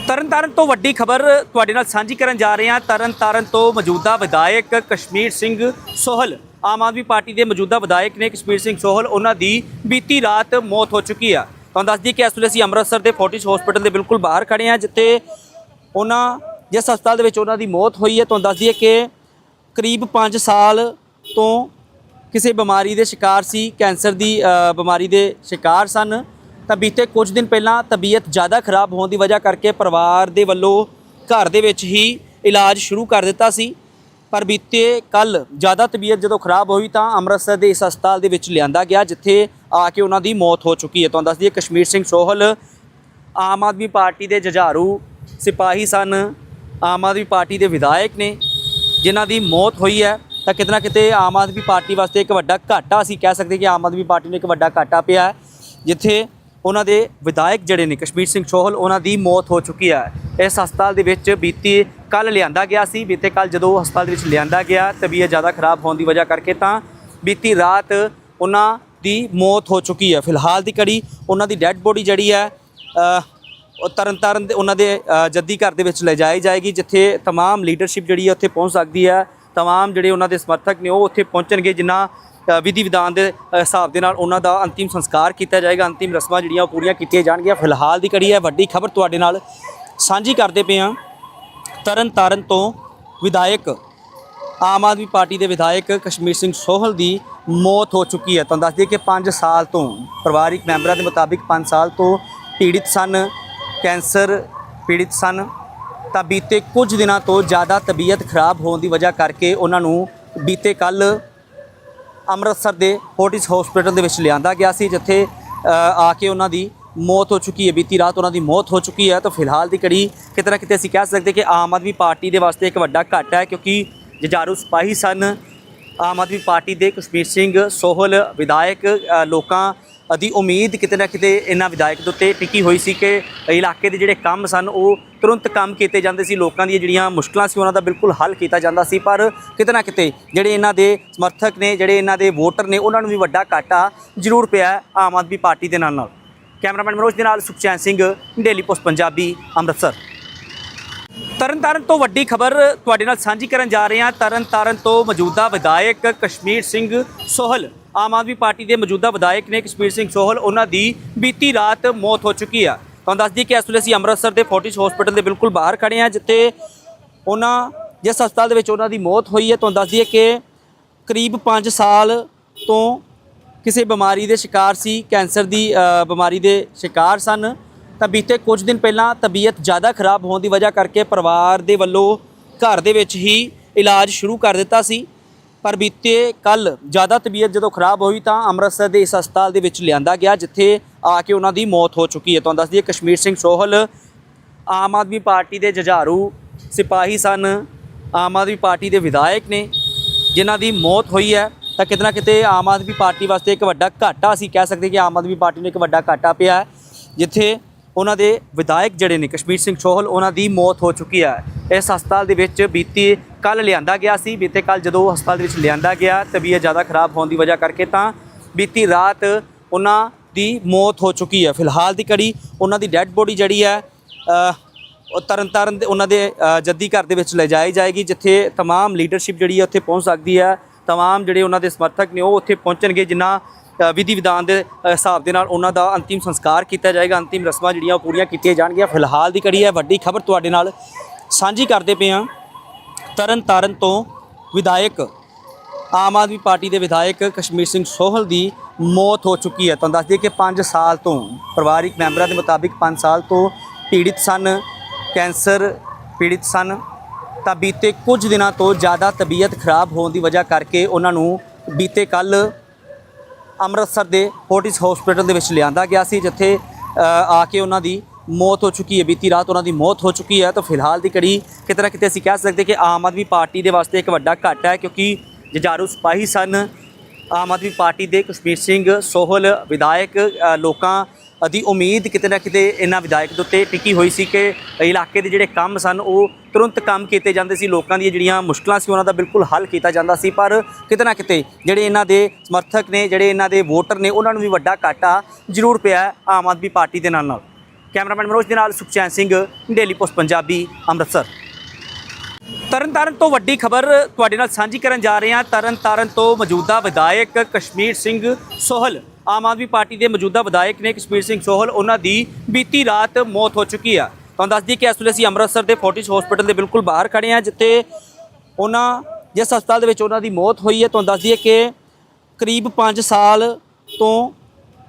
ਤਰਨਤਾਰਨ ਤੋਂ ਵੱਡੀ ਖਬਰ ਤੁਹਾਡੇ ਨਾਲ ਸਾਂਝੀ ਕਰਨ ਜਾ ਰਹੇ ਹਾਂ। ਤਰਨਤਾਰਨ ਤੋਂ ਮੌਜੂਦਾ ਵਿਧਾਇਕ ਕਸ਼ਮੀਰ ਸਿੰਘ ਸੋਹਲ, ਆਮ ਆਦਮੀ ਪਾਰਟੀ ਦੇ ਮੌਜੂਦਾ ਵਿਧਾਇਕ ਨੇ ਕਸ਼ਮੀਰ ਸਿੰਘ ਸੋਹਲ, ਉਹਨਾਂ ਦੀ ਬੀਤੀ ਰਾਤ ਮੌਤ ਹੋ ਚੁੱਕੀ ਆ। ਤੁਹਾਨੂੰ ਦੱਸ ਦਈਏ ਕਿ ਇਸ ਵੇਲੇ ਅਸੀਂ ਅੰਮ੍ਰਿਤਸਰ ਦੇ ਫੋਰਟਿਸ ਹਸਪੀਟਲ ਦੇ ਬਿਲਕੁਲ ਬਾਹਰ ਖੜੇ ਹਾਂ, ਜਿੱਥੇ ਉਹਨਾਂ, ਜਿਸ ਹਸਪਤਾਲ ਦੇ ਵਿੱਚ ਉਹਨਾਂ ਦੀ ਮੌਤ ਹੋਈ ਹੈ। ਤੁਹਾਨੂੰ ਦੱਸ ਦਈਏ ਕਿ ਕਰੀਬ 5 ਸਾਲ ਤੋਂ ਕਿਸੇ ਬਿਮਾਰੀ ਦੇ ਸ਼ਿਕਾਰ ਸੀ, ਕੈਂਸਰ ਦੀ ਬਿਮਾਰੀ ਦੇ ਸ਼ਿਕਾਰ ਸਨ, ਤਾਂ ਬੀਤੇ ਕੁਝ ਦਿਨ ਪਹਿਲਾਂ ਤਬੀਅਤ ਜ਼ਿਆਦਾ ਖਰਾਬ ਹੋਣ ਦੀ ਵਜ੍ਹਾ ਕਰਕੇ ਪਰਿਵਾਰ ਦੇ ਵੱਲੋਂ ਘਰ ਦੇ ਵਿੱਚ ਹੀ ਇਲਾਜ ਸ਼ੁਰੂ ਕਰ ਦਿੱਤਾ ਸੀ। ਪਰ ਬੀਤੇ ਕੱਲ ਜ਼ਿਆਦਾ ਤਬੀਅਤ ਜਦੋਂ ਖਰਾਬ ਹੋਈ ਤਾਂ ਅੰਮ੍ਰਿਤਸਰ ਦੇ ਇਸ ਹਸਪਤਾਲ ਦੇ ਵਿੱਚ ਲਿਆਂਦਾ ਗਿਆ, ਜਿੱਥੇ ਆ ਕੇ ਉਹਨਾਂ ਦੀ ਮੌਤ ਹੋ ਚੁੱਕੀ ਹੈ। ਤੁਹਾਨੂੰ ਦੱਸ ਦਈਏ, ਕਸ਼ਮੀਰ ਸਿੰਘ ਸੋਹਲ, ਆਮ ਆਦਮੀ ਪਾਰਟੀ ਦੇ ਜੁਝਾਰੂ ਸਿਪਾਹੀ ਸਨ, ਆਮ ਆਦਮੀ ਪਾਰਟੀ ਦੇ ਵਿਧਾਇਕ ਨੇ, ਜਿਨ੍ਹਾਂ ਦੀ ਮੌਤ ਹੋਈ ਹੈ। ਤਾਂ ਕਿਤੇ ਨਾ ਕਿਤੇ ਆਮ ਆਦਮੀ ਪਾਰਟੀ ਵਾਸਤੇ ਇੱਕ ਵੱਡਾ ਘਾਟਾ ਅਸੀਂ ਕਹਿ ਸਕਦੇ ਕਿ ਆਮ ਆਦਮੀ ਪਾਰਟੀ ਨੂੰ ਇੱਕ ਵੱਡਾ ਘਾਟਾ ਪਿਆ ਹੈ ਜਿੱਥੇ ਉਹਨਾਂ ਦੇ ਵਿਧਾਇਕ ਜਿਹੜੇ ਨੇ ਕਸ਼ਮੀਰ ਸਿੰਘ ਸੋਹਲ ਉਹਨਾਂ ਦੀ ਮੌਤ ਹੋ ਚੁੱਕੀ ਹੈ ਇਸ ਹਸਪਤਾਲ ਦੇ ਵਿੱਚ ਬੀਤੀ ਕੱਲ ਲਿਆਂਦਾ ਗਿਆ ਸੀ ਬੀਤੇ ਕੱਲ ਜਦੋਂ ਹਸਪਤਾਲ ਦੇ ਵਿੱਚ ਲਿਆਂਦਾ ਗਿਆ ਤਬੀਅਤ ਜ਼ਿਆਦਾ ਖਰਾਬ ਹੋਣ ਦੀ ਵਜ੍ਹਾ ਕਰਕੇ ਤਾਂ ਬੀਤੀ ਰਾਤ ਉਹਨਾਂ ਦੀ ਮੌਤ ਹੋ ਚੁੱਕੀ ਹੈ ਫਿਲਹਾਲ ਦੀ ਕੜੀ ਉਹਨਾਂ ਦੀ ਡੈੱਡ ਬੋਡੀ ਜਿਹੜੀ ਹੈ ਅ, ਉਹ ਤਰਨਤਾਰਨ ਦੇ ਉਹਨਾਂ ਦੇ ਅ, ਜੱਦੀ ਘਰ ਦੇ ਵਿੱਚ ਲੈ ਜਾਈ ਜਾਏਗੀ ਜਿੱਥੇ तमाम ਲੀਡਰਸ਼ਿਪ ਜਿਹੜੀ ਹੈ ਉੱਥੇ ਪਹੁੰਚ ਸਕਦੀ ਹੈ तमाम ਜਿਹੜੇ ਉਹਨਾਂ ਦੇ ਸਮਰਥਕ ਨੇ ਉਹ ਉੱਥੇ ਪਹੁੰਚਣਗੇ ਜਿਨ੍ਹਾਂ ਅ, ਵਿਧੀ ਵਿਧਾਨ ਦੇ ਅ, ਹਿਸਾਬ ਦੇ ਨਾਲ ਉਹਨਾਂ ਦਾ ਅੰਤਿਮ ਸੰਸਕਾਰ ਕੀਤਾ ਜਾਏਗਾ ਅੰਤਿਮ ਰਸਮਾਂ ਜਿਹੜੀਆਂ ਉਹ ਪੂਰੀਆਂ ਕੀਤੀਆਂ ਜਾਣਗੀਆਂ ਫਿਲਹਾਲ ਦੀ ਕੜੀ ਹੈ ਵੱਡੀ ਖਬਰ ਤੁਹਾਡੇ ਨਾਲ ਸਾਂਝੀ ਕਰਦੇ ਪਏ ਹਾਂ ਤਰਨ ਤਾਰਨ ਤੋਂ ਵਿਧਾਇਕ ਆਮ ਆਦਮੀ ਪਾਰਟੀ ਦੇ ਵਿਧਾਇਕ ਕਸ਼ਮੀਰ ਸਿੰਘ ਸੋਹਲ ਦੀ ਮੌਤ ਹੋ ਚੁੱਕੀ ਹੈ ਤੁਹਾਨੂੰ ਦੱਸ ਦਈਏ ਕਿ 5 ਸਾਲ ਤੋਂ ਪਰਿਵਾਰਿਕ ਮੈਂਬਰਾਂ ਦੇ ਮੁਤਾਬਿਕ 5 ਸਾਲ ਤੋਂ ਪੀੜਿਤ ਸਨ ਕੈਂਸਰ ਪੀੜਿਤ ਸਨ ਤਾਂ ਬੀਤੇ ਕੁਝ ਦਿਨਾਂ ਤੋਂ ਜ਼ਿਆਦਾ ਤਬੀਅਤ ਖਰਾਬ ਹੋਣ ਦੀ ਵਜ੍ਹਾ ਕਰਕੇ ਉਹਨਾਂ ਨੂੰ ਬੀਤੇ ਕੱਲ ਅੰਮ੍ਰਿਤਸਰ ਦੇ ਫੋਰਟਿਸ ਹਸਪੀਟਲ ਦੇ ਵਿੱਚ ਲਿਆਂਦਾ ਗਿਆ ਸੀ, ਜਿੱਥੇ ਆ ਕੇ ਉਹਨਾਂ ਦੀ ਮੌਤ ਹੋ ਚੁੱਕੀ ਹੈ। ਬੀਤੀ ਰਾਤ ਉਹਨਾਂ ਦੀ ਮੌਤ ਹੋ ਚੁੱਕੀ ਹੈ। ਤਾਂ ਫਿਲਹਾਲ ਦੀ ਘੜੀ ਕਿਤੇ ਨਾ ਕਿਤੇ ਅਸੀਂ ਕਹਿ ਸਕਦੇ ਕਿ ਆਮ ਆਦਮੀ ਪਾਰਟੀ ਦੇ ਵਾਸਤੇ ਇੱਕ ਵੱਡਾ ਘਾਟਾ ਹੈ, ਕਿਉਂਕਿ ਜਜਾਰੂ ਸਿਪਾਹੀ ਸਨ। ਆਮ ਆਦਮੀ ਪਾਰਟੀ ਦੇ ਕਸ਼ਮੀਰ ਸਿੰਘ ਸੋਹਲ, ਵਿਧਾਇਕ ਲੋਕਾਂ ਦੀ ਉਮੀਦ ਕਿਤੇ ਨਾ ਕਿਤੇ ਇਹਨਾਂ ਵਿਧਾਇਕ ਦੇ ਉੱਤੇ ਟਿਕੀ ਹੋਈ ਸੀ ਕਿ ਇਲਾਕੇ ਦੇ ਜਿਹੜੇ ਕੰਮ ਸਨ, ਉਹ ਤੁਰੰਤ ਕੰਮ ਕੀਤੇ ਜਾਂਦੇ ਸੀ। ਲੋਕਾਂ ਦੀਆਂ ਜਿਹੜੀਆਂ ਮੁਸ਼ਕਲਾਂ ਸੀ, ਉਹਨਾਂ ਦਾ ਬਿਲਕੁਲ ਹੱਲ ਕੀਤਾ ਜਾਂਦਾ ਸੀ। ਪਰ ਕਿਤੇ ਨਾ ਕਿਤੇ ਜਿਹੜੇ ਇਹਨਾਂ ਦੇ ਸਮਰਥਕ ਨੇ, ਜਿਹੜੇ ਇਹਨਾਂ ਦੇ ਵੋਟਰ ਨੇ, ਉਹਨਾਂ ਨੂੰ ਵੀ ਵੱਡਾ ਘਾਟਾ ਜ਼ਰੂਰ ਪਿਆ ਆਮ ਆਦਮੀ ਪਾਰਟੀ ਦੇ ਨਾਲ ਨਾਲ ਕੈਮਰਾਮੈਨ ਮਨੋਜ ਦੇ ਨਾਲ ਸੁਖਚੈਨ ਸਿੰਘ, ਡੇਲੀ ਪੋਸਟ ਪੰਜਾਬੀ, ਅੰਮ੍ਰਿਤਸਰ। ਤਰਨਤਾਰਨ ਤੋਂ ਵੱਡੀ ਖਬਰ ਤੁਹਾਡੇ ਨਾਲ ਸਾਂਝੀ ਕਰਨ ਜਾ ਰਹੇ ਹਾਂ। ਤਰਨਤਾਰਨ ਤੋਂ ਮੌਜੂਦਾ ਵਿਧਾਇਕ ਕਸ਼ਮੀਰ ਸਿੰਘ ਸੋਹਲ, ਆਮ ਆਦਮੀ ਪਾਰਟੀ ਦੇ ਮੌਜੂਦਾ ਵਿਧਾਇਕ ਨੇ ਕਸ਼ਮੀਰ ਸਿੰਘ ਸੋਹਲ, ਉਹਨਾਂ ਦੀ ਬੀਤੀ ਰਾਤ ਮੌਤ ਹੋ ਚੁੱਕੀ ਆ। ਤੁਹਾਨੂੰ ਦੱਸ ਦਈਏ ਕਿ ਇਸ ਵੇਲੇ ਅਸੀਂ ਅੰਮ੍ਰਿਤਸਰ ਦੇ ਫੋਰਟਿਸ ਹਸਪੀਟਲ ਦੇ ਬਿਲਕੁਲ ਬਾਹਰ ਖੜੇ ਹਾਂ, ਜਿੱਥੇ ਉਹਨਾਂ, ਜਿਸ ਹਸਪਤਾਲ ਦੇ ਵਿੱਚ ਉਹਨਾਂ ਦੀ ਮੌਤ ਹੋਈ ਹੈ। ਤੁਹਾਨੂੰ ਦੱਸ ਦਈਏ ਕਿ ਕਰੀਬ 5 ਸਾਲ ਤੋਂ ਕਿਸੇ ਬਿਮਾਰੀ ਦੇ ਸ਼ਿਕਾਰ ਸੀ, ਕੈਂਸਰ ਦੀ ਬਿਮਾਰੀ ਦੇ ਸ਼ਿਕਾਰ ਸਨ। ਤਾਂ ਬੀਤੇ ਕੁਝ ਦਿਨ ਪਹਿਲਾਂ ਤਬੀਅਤ ਜ਼ਿਆਦਾ ਖਰਾਬ ਹੋਣ ਦੀ ਵਜ੍ਹਾ ਕਰਕੇ ਪਰਿਵਾਰ ਦੇ ਵੱਲੋਂ ਘਰ ਦੇ ਵਿੱਚ ਹੀ ਇਲਾਜ ਸ਼ੁਰੂ ਕਰ ਦਿੱਤਾ ਸੀ। ਪਰ ਬੀਤੇ ਕੱਲ ਜ਼ਿਆਦਾ ਤਬੀਅਤ ਜਦੋਂ ਖਰਾਬ ਹੋਈ ਤਾਂ ਅੰਮ੍ਰਿਤਸਰ ਦੇ ਇਸ ਹਸਪਤਾਲ ਦੇ ਵਿੱਚ ਲਿਆਂਦਾ ਗਿਆ, ਜਿੱਥੇ ਆ ਕੇ ਉਹਨਾਂ ਦੀ ਮੌਤ ਹੋ ਚੁੱਕੀ ਹੈ। ਤੁਹਾਨੂੰ ਦੱਸ ਦਈਏ, ਕਸ਼ਮੀਰ ਸਿੰਘ ਸੋਹਲ, ਆਮ ਆਦਮੀ ਪਾਰਟੀ ਦੇ ਜੁਝਾਰੂ ਸਿਪਾਹੀ ਸਨ, ਆਮ ਆਦਮੀ ਪਾਰਟੀ ਦੇ ਵਿਧਾਇਕ ਨੇ, ਜਿਨ੍ਹਾਂ ਦੀ ਮੌਤ ਹੋਈ ਹੈ। ਤਾਂ ਕਿਤੇ ਨਾ ਕਿਤੇ ਆਮ ਆਦਮੀ ਪਾਰਟੀ ਵਾਸਤੇ ਇੱਕ ਵੱਡਾ ਘਾਟਾ ਅਸੀਂ ਕਹਿ ਸਕਦੇ ਕਿ ਆਮ ਆਦਮੀ ਪਾਰਟੀ ਨੂੰ ਇੱਕ ਵੱਡਾ ਘਾਟਾ ਪਿਆ ਜਿੱਥੇ ਉਹਨਾਂ ਦੇ ਵਿਧਾਇਕ ਜਿਹੜੇ ਨੇ ਕਸ਼ਮੀਰ ਸਿੰਘ ਸੋਹਲ ਉਹਨਾਂ ਦੀ ਮੌਤ ਹੋ ਚੁੱਕੀ ਹੈ ਇਸ ਹਸਪਤਾਲ ਦੇ ਵਿੱਚ ਬੀਤੀ ਕੱਲ ਲਿਆਂਦਾ ਗਿਆ ਸੀ ਬੀਤੇ ਕੱਲ ਜਦੋਂ ਹਸਪਤਾਲ ਦੇ ਵਿੱਚ ਲਿਆਂਦਾ ਗਿਆ ਤਬੀਅਤ ਜ਼ਿਆਦਾ ਖਰਾਬ ਹੋਣ ਦੀ ਵਜ੍ਹਾ ਕਰਕੇ ਤਾਂ ਬੀਤੀ ਰਾਤ ਉਹਨਾਂ ਦੀ ਮੌਤ ਹੋ ਚੁੱਕੀ ਹੈ ਫਿਲਹਾਲ ਦੀ ਕੜੀ ਉਹਨਾਂ ਦੀ ਡੈੱਡ ਬੋਡੀ ਜਿਹੜੀ ਹੈ ਅ, ਉਹ ਤਰਨਤਾਰਨ ਦੇ ਉਹਨਾਂ ਦੇ ਅ, ਜੱਦੀ ਘਰ ਦੇ ਵਿੱਚ ਲੈ ਜਾਈ ਜਾਏਗੀ ਜਿੱਥੇ तमाम ਲੀਡਰਸ਼ਿਪ ਜਿਹੜੀ ਹੈ ਉੱਥੇ ਪਹੁੰਚ ਸਕਦੀ ਹੈ तमाम ਜਿਹੜੇ ਉਹਨਾਂ ਦੇ ਸਮਰਥਕ ਨੇ ਉਹ ਉੱਥੇ ਪਹੁੰਚਣਗੇ ਜਿਨ੍ਹਾਂ ਅ, ਵਿਧੀ ਵਿਧਾਨ ਦੇ ਹਿਸਾਬ ਦੇ ਨਾਲ ਉਹਨਾਂ ਦਾ ਅੰਤਿਮ ਸੰਸਕਾਰ ਕੀਤਾ ਜਾਏਗਾ, ਅੰਤਿਮ ਰਸਮਾਂ ਜਿਹੜੀਆਂ ਉਹ ਪੂਰੀਆਂ ਕੀਤੀਆਂ ਜਾਣਗੀਆਂ। ਫਿਲਹਾਲ ਦੀ ਕੜੀ ਹੈ, ਵੱਡੀ ਖਬਰ ਤੁਹਾਡੇ ਨਾਲ ਸਾਂਝੀ ਕਰਦੇ ਪਏ ਹਾਂ। ਤਰਨ ਤਾਰਨ ਤੋਂ ਵਿਧਾਇਕ ਆਮ ਆਦਮੀ ਪਾਰਟੀ ਦੇ ਵਿਧਾਇਕ ਕਸ਼ਮੀਰ ਸਿੰਘ ਸੋਹਲ ਦੀ ਮੌਤ ਹੋ ਚੁੱਕੀ ਹੈ। ਤੁਹਾਨੂੰ ਦੱਸ ਦਈਏ ਕਿ 5 ਸਾਲ ਤੋਂ ਪਰਿਵਾਰਿਕ ਮੈਂਬਰਾਂ ਦੇ ਮੁਤਾਬਿਕ 5 ਸਾਲ ਤੋਂ ਪੀੜਿਤ ਸਨ, ਕੈਂਸਰ ਪੀੜਿਤ ਸਨ। ਤਾਂ ਬੀਤੇ ਕੁਝ ਦਿਨਾਂ ਤੋਂ ਜ਼ਿਆਦਾ ਤਬੀਅਤ ਖਰਾਬ ਹੋਣ ਦੀ ਵਜ੍ਹਾ ਕਰਕੇ ਉਹਨਾਂ ਨੂੰ ਬੀਤੇ ਕੱਲ ਅੰਮ੍ਰਿਤਸਰ ਦੇ ਫੋਰਟਿਸ ਹਸਪੀਟਲ ਦੇ ਵਿੱਚ ਲਿਆਂਦਾ ਗਿਆ ਸੀ, ਜਿੱਥੇ ਆ ਕੇ ਉਹਨਾਂ ਦੀ ਮੌਤ ਹੋ ਚੁੱਕੀ ਹੈ। ਬੀਤੀ ਰਾਤ ਉਹਨਾਂ ਦੀ ਮੌਤ ਹੋ ਚੁੱਕੀ ਹੈ। ਤਾਂ ਫਿਲਹਾਲ ਦੀ ਘੜੀ ਕਿਤੇ ਨਾ ਕਿਤੇ ਅਸੀਂ ਕਹਿ ਸਕਦੇ ਕਿ ਆਮ ਆਦਮੀ ਪਾਰਟੀ ਦੇ ਵਾਸਤੇ ਇੱਕ ਵੱਡਾ ਘਾਟਾ ਹੈ, ਕਿਉਂਕਿ ਜਜਾਰੂ ਸਿਪਾਹੀ ਸਨ। ਆਮ ਆਦਮੀ ਪਾਰਟੀ ਦੇ ਕਸ਼ਮੀਰ ਸਿੰਘ ਸੋਹਲ, ਵਿਧਾਇਕ ਲੋਕਾਂ ਦੀ ਉਮੀਦ ਕਿਤੇ ਨਾ ਕਿਤੇ ਇਹਨਾਂ ਵਿਧਾਇਕ ਦੇ ਉੱਤੇ ਟਿੱਕੀ ਹੋਈ ਸੀ ਕਿ ਇਲਾਕੇ ਦੇ ਜਿਹੜੇ ਕੰਮ ਸਨ, ਉਹ ਤੁਰੰਤ ਕੰਮ ਕੀਤੇ ਜਾਂਦੇ ਸੀ, ਲੋਕਾਂ ਦੀਆਂ ਜਿਹੜੀਆਂ ਮੁਸ਼ਕਲਾਂ ਸੀ ਉਹਨਾਂ ਦਾ ਬਿਲਕੁਲ ਹੱਲ ਕੀਤਾ ਜਾਂਦਾ ਸੀ, ਪਰ ਕਿਤੇ ਨਾ ਕਿਤੇ ਜਿਹੜੇ ਇਹਨਾਂ ਦੇ ਸਮਰਥਕ ਨੇ, ਜਿਹੜੇ ਇਹਨਾਂ ਦੇ ਵੋਟਰ ਨੇ, ਉਹਨਾਂ ਨੂੰ ਵੀ ਵੱਡਾ ਘਾਟਾ ਜ਼ਰੂਰ ਪਿਆ ਆਮ ਆਦਮੀ ਪਾਰਟੀ ਦੇ ਨਾਲ ਨਾਲ। ਕੈਮਰਾਮੈਨ ਮਨੋਜ ਦੇ ਨਾਲ ਸੁਖਚੈਨ ਸਿੰਘ, ਡੇਲੀ ਪੋਸਟ ਪੰਜਾਬੀ, ਅੰਮ੍ਰਿਤਸਰ। ਤਰਨਤਾਰਨ ਤੋਂ ਵੱਡੀ ਖਬਰ ਤੁਹਾਡੇ ਨਾਲ ਸਾਂਝੀ ਕਰਨ ਜਾ ਰਹੇ ਹਾਂ। ਤਰਨਤਾਰਨ ਤੋਂ ਮੌਜੂਦਾ ਵਿਧਾਇਕ ਕਸ਼ਮੀਰ ਸਿੰਘ ਸੋਹਲ ਆਮ ਆਦਮੀ ਪਾਰਟੀ ਦੇ ਮੌਜੂਦਾ ਵਿਧਾਇਕ ਨੇ ਕਸ਼ਮੀਰ ਸਿੰਘ ਸੋਹਲ, ਉਹਨਾਂ ਦੀ ਬੀਤੀ ਰਾਤ ਮੌਤ ਹੋ ਚੁੱਕੀ ਆ। ਤੁਹਾਨੂੰ ਦੱਸ ਦਈਏ ਕਿ ਇਸ ਵੇਲੇ ਅਸੀਂ ਅੰਮ੍ਰਿਤਸਰ ਦੇ ਫੋਰਟਿਸ ਹਸਪੀਟਲ ਦੇ ਬਿਲਕੁਲ ਬਾਹਰ ਖੜੇ ਹਾਂ, ਜਿੱਥੇ ਉਹਨਾਂ, ਜਿਸ ਹਸਪਤਾਲ ਦੇ ਵਿੱਚ ਉਹਨਾਂ ਦੀ ਮੌਤ ਹੋਈ ਹੈ। ਤੁਹਾਨੂੰ ਦੱਸ ਦਈਏ ਕਿ ਕਰੀਬ 5 ਸਾਲ ਤੋਂ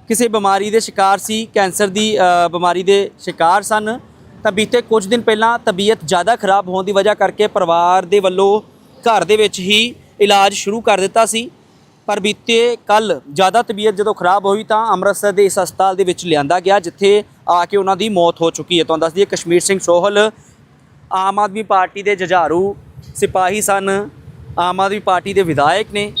ਕਿਸੇ ਬਿਮਾਰੀ ਦੇ ਸ਼ਿਕਾਰ ਸੀ, ਕੈਂਸਰ ਦੀ ਬਿਮਾਰੀ ਦੇ ਸ਼ਿਕਾਰ ਸਨ। ਤਾਂ ਬੀਤੇ ਕੁਝ ਦਿਨ ਪਹਿਲਾਂ ਤਬੀਅਤ ਜ਼ਿਆਦਾ ਖਰਾਬ ਹੋਣ ਦੀ ਵਜ੍ਹਾ ਕਰਕੇ ਪਰਿਵਾਰ ਦੇ ਵੱਲੋਂ ਘਰ ਦੇ ਵਿੱਚ ਹੀ ਇਲਾਜ ਸ਼ੁਰੂ ਕਰ ਦਿੱਤਾ ਸੀ। ਪਰ ਬੀਤੇ ਕੱਲ ਜ਼ਿਆਦਾ ਤਬੀਅਤ ਜਦੋਂ ਖਰਾਬ ਹੋਈ ਤਾਂ ਅੰਮ੍ਰਿਤਸਰ ਦੇ ਇਸ ਹਸਪਤਾਲ ਦੇ ਵਿੱਚ ਲਿਆਂਦਾ ਗਿਆ, ਜਿੱਥੇ ਆ ਕੇ ਉਹਨਾਂ ਦੀ ਮੌਤ ਹੋ ਚੁੱਕੀ ਹੈ। ਤੁਹਾਨੂੰ ਦੱਸ ਦਈਏ, ਕਸ਼ਮੀਰ ਸਿੰਘ ਸੋਹਲ, ਆਮ ਆਦਮੀ ਪਾਰਟੀ ਦੇ ਜੁਝਾਰੂ ਸਿਪਾਹੀ ਸਨ, ਆਮ ਆਦਮੀ ਪਾਰਟੀ ਦੇ ਵਿਧਾਇਕ ਨੇ,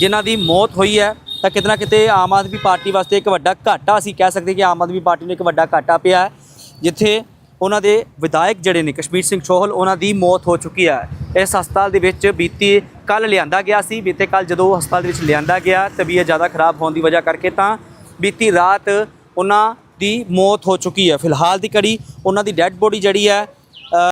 ਜਿਨ੍ਹਾਂ ਦੀ ਮੌਤ ਹੋਈ ਹੈ। ਤਾਂ ਕਿਤੇ ਨਾ ਕਿਤੇ ਆਮ ਆਦਮੀ ਪਾਰਟੀ ਵਾਸਤੇ ਇੱਕ ਵੱਡਾ ਘਾਟਾ ਅਸੀਂ ਕਹਿ ਸਕਦੇ ਕਿ ਆਮ ਆਦਮੀ ਪਾਰਟੀ ਨੂੰ ਇੱਕ ਵੱਡਾ ਘਾਟਾ ਪਿਆ ਜਿੱਥੇ ਉਹਨਾਂ ਦੇ ਵਿਧਾਇਕ ਜਿਹੜੇ ਨੇ ਕਸ਼ਮੀਰ ਸਿੰਘ ਸੋਹਲ ਉਹਨਾਂ ਦੀ ਮੌਤ ਹੋ ਚੁੱਕੀ ਹੈ। ਇਸ ਹਸਪਤਾਲ ਦੇ ਵਿੱਚ ਬੀਤੀ ਕੱਲ ਲਿਆਂਦਾ ਗਿਆ ਸੀ। ਬੀਤੇ ਕੱਲ ਜਦੋਂ ਹਸਪਤਾਲ ਦੇ ਵਿੱਚ ਲਿਆਂਦਾ ਗਿਆ, ਤਬੀਅਤ ਜ਼ਿਆਦਾ ਖਰਾਬ ਹੋਣ ਦੀ ਵਜ੍ਹਾ ਕਰਕੇ ਤਾਂ ਬੀਤੀ ਰਾਤ ਉਹਨਾਂ ਦੀ ਮੌਤ ਹੋ ਚੁੱਕੀ ਹੈ। ਫਿਲਹਾਲ ਦੀ ਕੜੀ ਉਹਨਾਂ ਦੀ ਡੈੱਡ ਬੋਡੀ ਜਿਹੜੀ ਹੈ